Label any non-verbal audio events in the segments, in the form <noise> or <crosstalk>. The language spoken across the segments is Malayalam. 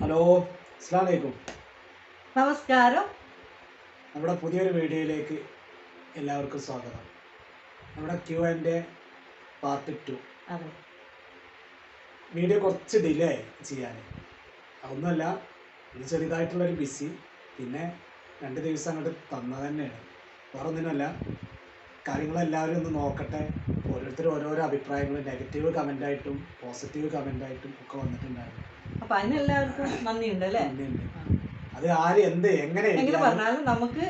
ഹലോ അസ്ലാമലൈക്കും നമസ്കാരം. നമ്മുടെ പുതിയൊരു വീഡിയോയിലേക്ക് എല്ലാവർക്കും സ്വാഗതം. നമ്മുടെ ക്യു എന്റെ പാർട്ട് ടു. വീഡിയോ കുറച്ച് ഡിലേ ചെയ്യാൻ ഒന്നുമല്ല ഇത് ചെറുതായിട്ടുള്ളൊരു ബിസി പിന്നെ രണ്ട് ദിവസം അങ്ങോട്ട് തന്നത് തന്നെയാണ്. വേറെ ഒന്നിനുമല്ല കാര്യങ്ങളെല്ലാവരും ഒന്ന് നോക്കട്ടെ. ഓരോരുത്തർ ഓരോരോ അഭിപ്രായങ്ങൾ നെഗറ്റീവ് കമന്റായിട്ടും പോസിറ്റീവ് കമന്റായിട്ടും ഒക്കെ വന്നിട്ടുണ്ടായിരുന്നു. അപ്പൊ അതിനെല്ലാവർക്കും നന്ദിയുണ്ട് അല്ലേ. അത് ആര് എന്ത് എങ്ങനെ എങ്ങനെ പറഞ്ഞാലും നമുക്ക്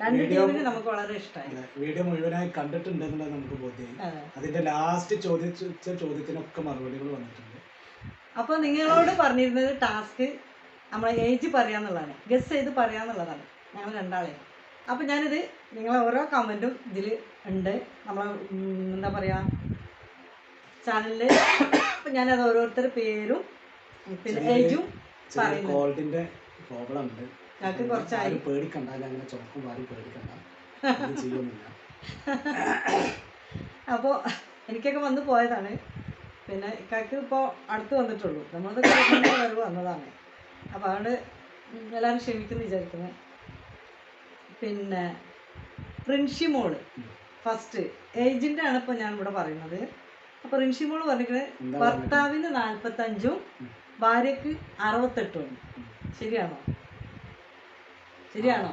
രണ്ട് ടീമിന് നമുക്ക് വളരെ ഇഷ്ടമായി. വീഡിയോ മുഴുവനായി കണ്ടിട്ടുണ്ടെന്നുള്ളത് നമുക്ക് ബോധ്യമായി. അതിന്റെ ലാസ്റ്റ് ചോദിച്ച ചോദ്യത്തിനൊക്കെ മറുപടികൾ വന്നിട്ടുണ്ട്. അപ്പൊ നിങ്ങളോട് പറഞ്ഞിരുന്നത് ടാസ്ക് നമ്മളെ ഏജ് പറയാന്നുള്ളതാണ്. ഗസ് ചെയ്ത് പറയാന്നുള്ളതാണ്. ഞങ്ങൾ രണ്ടാളെ. അപ്പൊ ഞാനിത് നിങ്ങളെ ഓരോ കമന്റും ഇതിൽ ഉണ്ട്. നമ്മളെ എന്താ പറയാ ചാനലിൽ അപ്പൊ ഞാനത് ഓരോരുത്തരുടെ പേരും പിന്നെ ഏജും ചെറിയ കോൾഡിന്റെ പ്രോബ്ലം ഉണ്ട്. ഞങ്ങൾക്ക് കുറച്ചായി പേടിക്കണ്ട അങ്ങനെ ചുമക്കും ആരും പേടിക്കണ്ട. അപ്പോൾ എനിക്കൊക്കെ വന്ന് പോയതാണ്. പിന്നെ ഇക്കാക്ക് ഇപ്പോൾ അടുത്ത് വന്നിട്ടുള്ളൂ. നമ്മളത് വരവ് വന്നതാണ്. അപ്പോൾ അതുകൊണ്ട് എല്ലാവരും ക്ഷമിക്കുന്നു വിചാരിക്കുന്നത് പിന്നെ പ്രിൻഷി മോൾ ഫസ്റ്റ്. ഏജിന്റെ ആണ് ഇപ്പോൾ ഞാൻ ഇവിടെ പറയുന്നത്. അപ്പോൾ പ്രിൻഷി മോൾ പറഞ്ഞിരിക്കുന്നത് ഭർത്താവിന് നാൽപ്പത്തി അഞ്ചും ഭാര്യക്ക് അറുപത്തെട്ടും. ആണ് ഉം. ശരിയാണോ? ശരിയാണോ?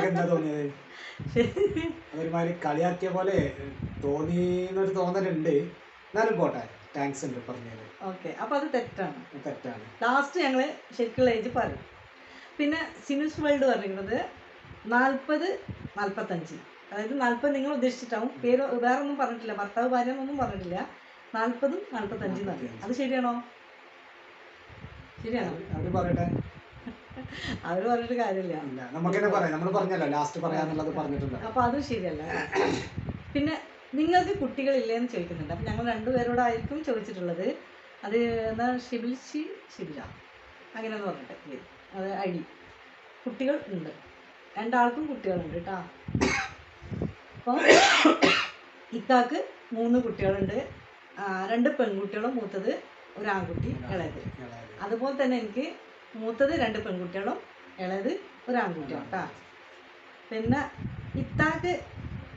എന്താ <laughs> തോന്നിയത്? ശരി. അതൊരുമാതിരി കളിയാക്കിയ പോലെ തോന്നിന്നൊരു തോന്നലുണ്ട്. എന്നാലും പോട്ടെ താങ്ക്സ് ഉണ്ട് പറഞ്ഞത്. ഓക്കെ അപ്പോൾ അത് തെറ്റാണ്. തെറ്റാണ്. ലാസ്റ്റ് ഞങ്ങൾ ശരിക്കുള്ള ഏജ് പറയും. പിന്നെ സിനിസ് വേൾഡ് പറയുന്നത് നാൽപ്പത് നാൽപ്പത്തഞ്ച് അതായത് നാൽപ്പത് നിങ്ങൾ ഉദ്ദേശിച്ചിട്ടാവും. പേര് വേറെ ഒന്നും പറഞ്ഞിട്ടില്ല. ഭർത്താവ് ഭാര്യ എന്നൊന്നും പറഞ്ഞിട്ടില്ല. നാൽപ്പതും നാൽപ്പത്തഞ്ചും തന്നെ അത് ശരിയാണോ? ശരിയാണോ? അവർ പറയട്ടെ. പറഞ്ഞിട്ട് കാര്യമില്ല. ഇല്ല നമുക്ക് പറയാം. നമ്മൾ പറഞ്ഞല്ലോ. ലാസ്റ്റ് പറയാന്നുള്ളത് പറഞ്ഞിട്ടുണ്ട്. അപ്പോൾ അത് ശരിയല്ല. പിന്നെ നിങ്ങൾക്ക് കുട്ടികളില്ലേന്ന് ചോദിക്കുന്നുണ്ട്. അപ്പം ഞങ്ങൾ രണ്ടുപേരോടായിരിക്കും ചോദിച്ചിട്ടുള്ളത്. അത് എന്താ? ഷിബിൽഷി ഷിബില. അങ്ങനെയെന്ന് പറഞ്ഞിട്ട്. അത് അടി കുട്ടികൾ ഉണ്ട്. രണ്ടാൾക്കും കുട്ടികളുണ്ട് കേട്ടോ. അപ്പോൾ ഇക്കാക്ക് മൂന്ന് കുട്ടികളുണ്ട്. രണ്ട് പെൺകുട്ടികളും മൂത്തത് ഒരു ആൺകുട്ടി ഇളയത്. അതുപോലെ തന്നെ എനിക്ക് മൂത്തത് രണ്ട് പെൺകുട്ടികളും ഇളയത് ഒരു ആൺകുട്ടിയാണ് കേട്ടോ പിന്നെ ഇത്താക്ക്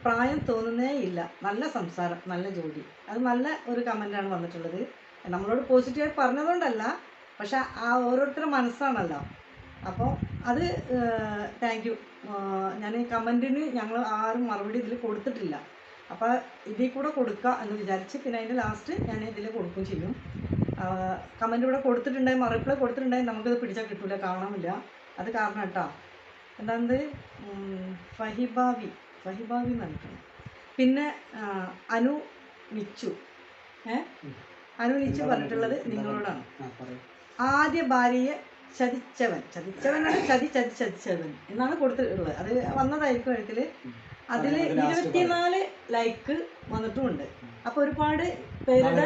പ്രായം തോന്നുന്നേ ഇല്ല. നല്ല സംസാരം നല്ല ജോലി. അത് നല്ല ഒരു കമന്റാണ് വന്നിട്ടുള്ളത്. നമ്മളോട് പോസിറ്റീവായി പറഞ്ഞതുകൊണ്ടല്ല പക്ഷെ ആ ഓരോരുത്തരുടെ മനസ്സാണല്ലോ. അപ്പോൾ അത് താങ്ക് യു ഞാൻ ഈ കമന്റിന് ഞങ്ങൾ ആരും മറുപടി ഇതിൽ കൊടുത്തിട്ടില്ല. അപ്പോൾ ഇതിൽ കൂടെ കൊടുക്കുക എന്ന് വിചാരിച്ച് പിന്നെ അതിന്റെ ലാസ്റ്റ് ഞാൻ ഇതിൽ കൊടുക്കുകയും ചെയ്യും. കമന്റ് ഇവിടെ കൊടുത്തിട്ടുണ്ടായി മറുപടി കൊടുത്തിട്ടുണ്ടായി നമുക്കിത് പിടിച്ചാൽ കിട്ടില്ല കാണാമില്ല. അത് കാരണം കേട്ടോ എന്താണത്? ഫഹിബാവി ഫഹിബാവി എന്ന് പിന്നെ അനു നിച്ചു ഏ? അനു നിച്ചു പറഞ്ഞിട്ടുള്ളത് നിങ്ങളോടാണ്. ആദ്യ ഭാര്യയെ ചതിച്ചവൻ. ചതിച്ചവനാണ് ചതി ചതി ചതിച്ചവൻ എന്നാണ് കൊടുത്തിട്ടുള്ളത് അത് വന്നതായിരിക്കും എഴുത്തിൽ അതിൽ അത് ഇരുപത്തിനാല് ലൈക്ക് വന്നിട്ടുമുണ്ട്. അപ്പൊ ഒരുപാട് പേരുടെ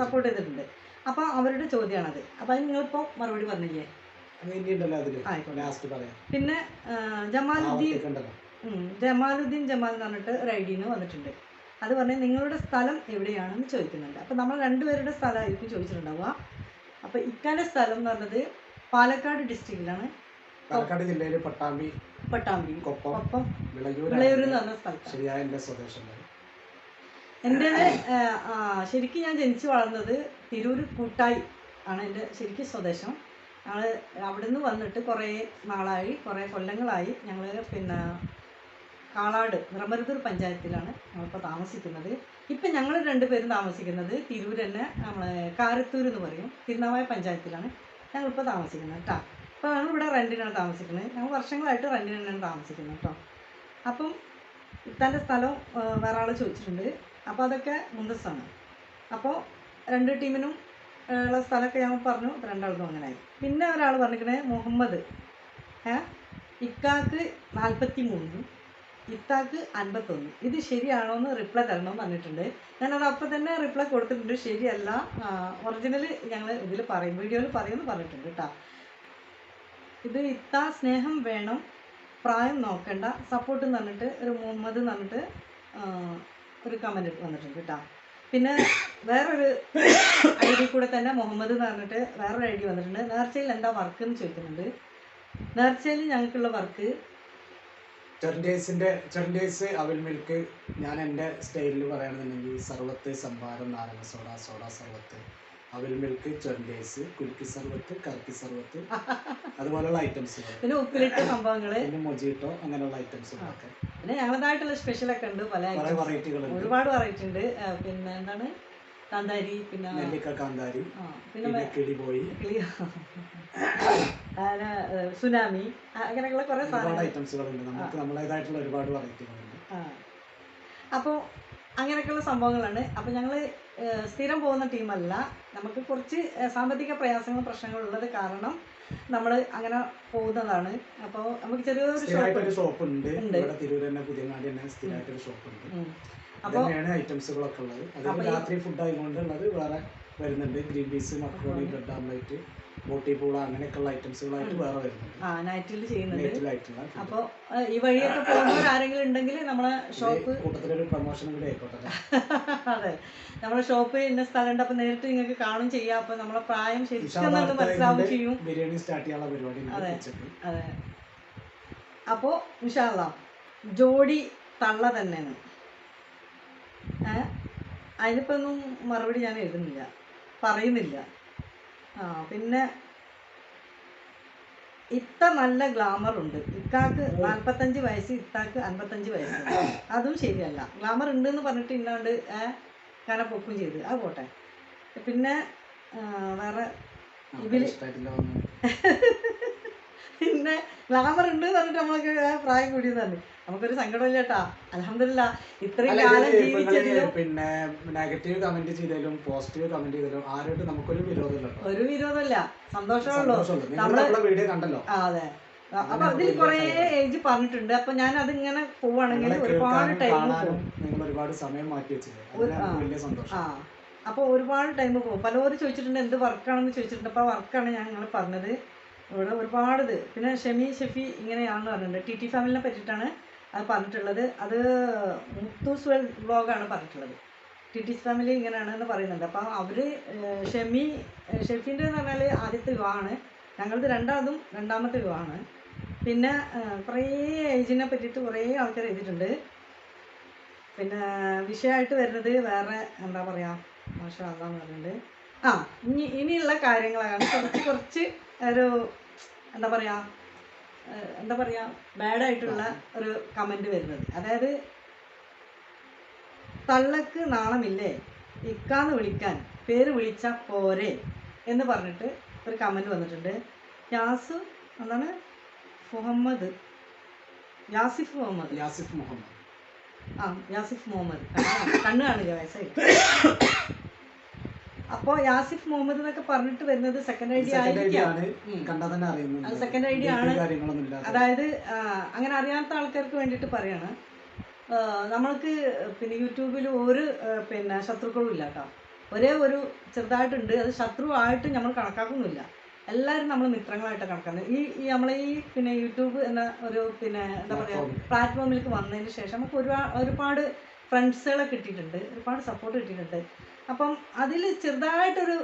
സപ്പോർട്ട് ചെയ്തിട്ടുണ്ട്. അപ്പൊ അവരുടെ ചോദ്യമാണത്. അപ്പൊ അത് നിങ്ങളിപ്പോ മറുപടി പറഞ്ഞില്ലേ? പിന്നെ ജമാലുദ്ദീൻ ജമാലുദ്ദീൻ ജമാൽ എന്ന് പറഞ്ഞിട്ട് ഒരു ഐ ഡിന്ന് വന്നിട്ടുണ്ട്. അത് പറഞ്ഞ് നിങ്ങളുടെ സ്ഥലം എവിടെയാണെന്ന് ചോദിക്കുന്നുണ്ട്. അപ്പൊ നമ്മൾ രണ്ടുപേരുടെ സ്ഥലമായിരിക്കും ചോദിച്ചിട്ടുണ്ടാവുക. അപ്പൊ ഇക്കാന്റെ സ്ഥലം എന്ന് പറഞ്ഞത് പാലക്കാട് ഡിസ്ട്രിക്റ്റിലാണ് പാലക്കാട് ജില്ലയിൽ പട്ടാമ്പി പട്ടാമ്പി. കൊപ്പം കൊപ്പം. വിളയൂർ എന്ന് പറഞ്ഞ ശരിയായ എന്റെ സ്വദേശം എന്റെ ശരിക്കും ഞാൻ ജനിച്ചു വളർന്നത് തിരൂർ കൂട്ടായി ആണ് എന്റെ ശരിക്കും സ്വദേശം. ഞങ്ങൾ അവിടെ നിന്ന് വന്നിട്ട് കുറേ നാളായി കുറേ കൊല്ലങ്ങളായി ഞങ്ങൾ പിന്നെ കാളാട് നിറമരുതൂർ പഞ്ചായത്തിലാണ് ഞങ്ങളിപ്പോൾ താമസിക്കുന്നത്. ഇപ്പം ഞങ്ങൾ രണ്ടുപേരും താമസിക്കുന്നത് തിരൂർ തന്നെ നമ്മളെ കാരത്തൂർ എന്ന് പറയും. തിരുനാവായ പഞ്ചായത്തിലാണ്. ഞങ്ങളിപ്പോൾ താമസിക്കുന്നത് കേട്ടോ. അപ്പോൾ ഞങ്ങളിവിടെ റെന്റിനാണ് താമസിക്കുന്നത്. ഞങ്ങൾ വർഷങ്ങളായിട്ട് റെന്റിന് തന്നെയാണ് താമസിക്കുന്നത് കേട്ടോ. അപ്പം ഇത്താന്റെ സ്ഥലം വേറെ ആൾ ചോദിച്ചിട്ടുണ്ട്. അപ്പോൾ അതൊക്കെ മുന്തസ്സാണ്. അപ്പോൾ രണ്ട് ടീമിനും ഉള്ള സ്ഥലമൊക്കെ ഞാൻ പറഞ്ഞു രണ്ടാൾക്കും അങ്ങനെയായി പിന്നെ ഒരാൾ പറഞ്ഞിരിക്കണേ മുഹമ്മദ്. ഏ? ഇക്കാക്ക് നാൽപ്പത്തി മൂന്നും ഇത്താക്ക് അൻപത്തൊന്ന്. ഇത് ശരിയാണോ എന്ന് റിപ്ലൈ തരണം വന്നിട്ടുണ്ട് ഞാനത് അപ്പം തന്നെ റിപ്ലൈ കൊടുത്തിട്ടുണ്ട്. ശരിയല്ല. ഒറിജിനൽ ഞങ്ങൾ ഇതിൽ പറയും. വീഡിയോയിൽ പറയുമെന്ന് പറഞ്ഞിട്ടുണ്ട് കേട്ടോ. ഇത് ഇത്ത സ്നേഹം വേണം പ്രായം നോക്കണ്ട സപ്പോർട്ട് എന്ന് പറഞ്ഞിട്ട് ഒരു മുഹമ്മദ് എന്ന് പറഞ്ഞിട്ട് ഒരു കമന്റ് വന്നിട്ടുണ്ട് കേട്ടോ. പിന്നെ വേറൊരു ഐ ഡി കൂടെ തന്നെ മുഹമ്മദ് എന്ന് പറഞ്ഞിട്ട് വേറൊരു ഐ ഡി വന്നിട്ടുണ്ട്. നേർച്ചയിൽ എന്താ വർക്ക് എന്ന് ചോദിക്കുന്നുണ്ട്. നേർച്ചയിൽ ഞങ്ങൾക്കുള്ള വർക്ക് ചെറിൻഡേസിന്റെ ചെറിൻഡേസ് അവൽ മിൽക്ക് ഞാൻ എന്റെ സ്റ്റൈലിൽ പറയുകയാണെന്നുണ്ടെങ്കിൽ സർവത്ത് സംഭാരം നാരങ്ങ സോഡ സോഡ സർവത്ത്. അവൽ മിൽക്ക് ചെറിൻഡേസ് കുലുക്കി സർവത്ത് കറക്കി സർവത്ത്. അതുപോലെയുള്ള ഐറ്റംസ് പിന്നെ ഉപ്പിലിട്ട സംഭവങ്ങൾ പിന്നെ മൊജിട്ടോ അങ്ങനെയുള്ള ഐറ്റംസ് പിന്നെ ഞങ്ങളതായിട്ടുള്ള സ്പെഷ്യലൊക്കെ ഉണ്ട്. പല വെറൈറ്റികൾ ഒരുപാട് വെറൈറ്റി ഉണ്ട്. പിന്നെ എന്താണ്? കാന്താരി പിന്നെ നെല്ലിക്ക കാന്താരി പിന്നെ കിളിപോയി സുനാമി അങ്ങനെയുള്ള കുറെ ഒരുപാട് ഐറ്റംസുകളുണ്ട് നമുക്ക് നമ്മളേതായിട്ടുള്ള ഒരുപാട് വെറൈറ്റികളുണ്ട്. അപ്പോൾ അങ്ങനെയൊക്കെയുള്ള സംഭവങ്ങളാണ്. അപ്പോൾ ഞങ്ങൾ സ്ഥിരം പോകുന്ന ടീമല്ല. നമുക്ക് കുറച്ച് സാമ്പത്തിക പ്രയാസങ്ങളും പ്രശ്നങ്ങളും ഉള്ളത് കാരണം നമ്മൾ അങ്ങനെ പോകുന്നതാണ്. അപ്പോൾ നമുക്ക് ചെറിയൊരു ഷോപ്പ് ഉണ്ട്. ഉണ്ട്. തിരൂർ തന്നെ പുതിയങ്ങാടി തന്നെ സ്ഥിരമായിട്ടൊരു ഷോപ്പ് ഉണ്ട്. അപ്പോൾ അതന്നെയാണ് ഐറ്റംസുകളൊക്കെ ഉള്ളത്. അതായത് രാത്രി ഫുഡ് ആയതുകൊണ്ട് ഉള്ളത് വേറെ വരുന്നുണ്ട്. Green peas macaroni bread omelette ബോട്ടി പൂള അങ്ങനെയൊക്കെയുള്ള ഐറ്റംസുകളായിട്ട്. വേറെ വരുന്നുണ്ട്. ആ നൈറ്റിൽ ചെയ്യുന്നുണ്ട്. അപ്പോൾ ഈ വഴിയൊക്കെ പോകുന്നവർ ആരെങ്കിലും ഉണ്ടെങ്കിൽ നമ്മളെ ഷോപ്പ് കൂട്ടത്തിലൊരു പ്രൊമോഷൻ കൂടി ആയിക്കോട്ടെ. <laughs> അതെ. നമ്മുടെ ഷോപ്പ് ഇന്ന സ്ഥലമുണ്ട്. അപ്പോൾ നേരിട്ട് നിങ്ങൾക്ക് കാണും ചെയ്യാം. അപ്പോൾ നമ്മളെ പ്രായം ശരിക്കും മനസ്സിലാവും ചെയ്യും. ബിരിയാണി സ്റ്റാർട്ട് ചെയ്യാനുള്ള പരിപാടി അതെ. അതെ. അപ്പോൾ ഇൻഷാല്ല ജോഡി തള്ള തന്നെയാണ്. അതിനിപ്പോൾ ഒന്നും മറുപടി ഞാൻ എഴുതുന്നില്ല. പറയുന്നില്ല. ആ പിന്നെ ഇത്ത നല്ല ഗ്ലാമർ ഉണ്ട്. ഇക്കാക്ക് നാൽപ്പത്തഞ്ച് വയസ്സ് ഇത്താക്ക് അൻപത്തഞ്ച് വയസ്സ്. അതും ശരിയല്ല. ഗ്ലാമർ ഉണ്ട് എന്ന് പറഞ്ഞിട്ട് ഇല്ലാണ്ട് കന പൊക്കും ചെയ്ത്. അത് പോട്ടെ. പിന്നെ വേറെ വന്നു. <laughs> പിന്നെ ഗ്ലാമർ ഉണ്ട് എന്ന് പറഞ്ഞിട്ട് നമ്മളൊക്കെ പ്രായം കൂടിയതാണ് നമുക്കൊരു സങ്കടമില്ല കേട്ടാ. അലഹമില്ല ഇത്രയും കാലം ജീവിച്ചതിലും പിന്നെ നെഗറ്റീവ് കമന്റ് ചെയ്താലും പോസിറ്റീവ് കമന്റ് ചെയ്താലും ആരോട്ട് നമുക്കൊരു വിരോധമില്ല ഒരു വിരോധമില്ല. സന്തോഷമുള്ളൂ. നമ്മളെ വീഡിയോ കണ്ടല്ലോ. അതെ. അപ്പൊ അതിൽ കൊറേ ഏജ് പറഞ്ഞിട്ടുണ്ട്. അപ്പൊ ഞാൻ അതിങ്ങനെ പോവാണെങ്കിൽ ഒരുപാട് ടൈം നിങ്ങൾ ഒരുപാട് സമയം മാറ്റി വെച്ചിട്ടുണ്ട് അപ്പൊ ആ. അപ്പോൾ ഒരുപാട് ടൈം പോകും പലരും ചോദിച്ചിട്ടുണ്ട് എന്ത് വർക്കാണെന്ന് ചോദിച്ചിട്ടുണ്ട്. അപ്പോൾ വർക്കാണ് ഞാൻ നിങ്ങൾ പറഞ്ഞത്. ഇവിടെ ഒരുപാട് ഇത്. പിന്നെ ഷെമി ഷെഫി ഇങ്ങനെയാണെന്ന് പറഞ്ഞിട്ടുണ്ട്. ടി ടി ഫാമിലിനെ പറ്റിയിട്ടാണ് അത് പറഞ്ഞിട്ടുള്ളത്. അത് മുത്തൂസ് വെൽ വ്ളോഗാണ് പറഞ്ഞിട്ടുള്ളത്. ടി ടി ഫാമിലി ഇങ്ങനെയാണെന്ന് പറയുന്നുണ്ട്. അപ്പോൾ അവർ ഷെമി ഷെഫിന്റെ എന്ന് പറഞ്ഞാൽ ആദ്യത്തെ വിവാഹമാണ്. ഞങ്ങളത് രണ്ടാമതും രണ്ടാമത്തെ വിവാഹമാണ്. പിന്നെ കുറേ ഏജിനെ പറ്റിയിട്ട് കുറേ ആൾക്കാർ എഴുതിയിട്ടുണ്ട്. പിന്നെ വിഷയമായിട്ട് വരുന്നത് വേറെ എന്താ പറയുക മാഷാ അതാന്ന് പറഞ്ഞിട്ടുണ്ട്. ആ ഇനി ഇനിയുള്ള കാര്യങ്ങളാണ്. കുറച്ച് കുറച്ച് ഒരു എന്താ പറയുക എന്താ പറയുക ബാഡായിട്ടുള്ള ഒരു കമന്റ് വരുന്നത്. അതായത് തള്ളക്ക് നാണമില്ലേ? ഇക്കാന്ന് വിളിക്കാൻ പേര് വിളിച്ച പോരെ എന്ന് പറഞ്ഞിട്ട് ഒരു കമന്റ് വന്നിട്ടുണ്ട്. യാസു എന്താണ്? മുഹമ്മദ്. യാസിഫ് മുഹമ്മദ്. യാസിഫ് മുഹമ്മദ്. ആ യാസിഫ് മുഹമ്മദ്. കണ്ണ് കണ്ണ് കാണില്ല വയസ്സായി. അപ്പോൾ യാസിഫ് മുഹമ്മദ് എന്നൊക്കെ പറഞ്ഞിട്ട് വരുന്നത് second I D second idea ആയിരിക്കാം. ആണ്. അതായത് അങ്ങനെ അറിയാത്ത ആൾക്കാർക്ക് വേണ്ടിയിട്ട് പറയാണ്. നമ്മൾക്ക് പിന്നെ യൂട്യൂബിൽ ഒരു പിന്നെ ശത്രുക്കളും ഇല്ല കേട്ടോ. ഒരേ ഒരു ചെറുതായിട്ടുണ്ട്. അത് ശത്രു ആയിട്ട് നമ്മൾ കണക്കാക്കുന്നില്ല. എല്ലാവരും നമ്മൾ മിത്രങ്ങളായിട്ട് കണക്കാക്കുന്നത് ഈ ഈ നമ്മളെ ഈ പിന്നെ യൂട്യൂബ് എന്ന ഒരു പിന്നെ എന്താ പറയുക. പ്ലാറ്റ്ഫോമിലേക്ക് വന്നതിന് ശേഷം നമുക്ക് ഒരുപാട് ഒരുപാട് ഫ്രണ്ട്സുകളെ കിട്ടിയിട്ടുണ്ട്. ഒരുപാട് സപ്പോർട്ട് കിട്ടിയിട്ടുണ്ട്. അപ്പം അതിൽ ചെറുതായിട്ടൊരു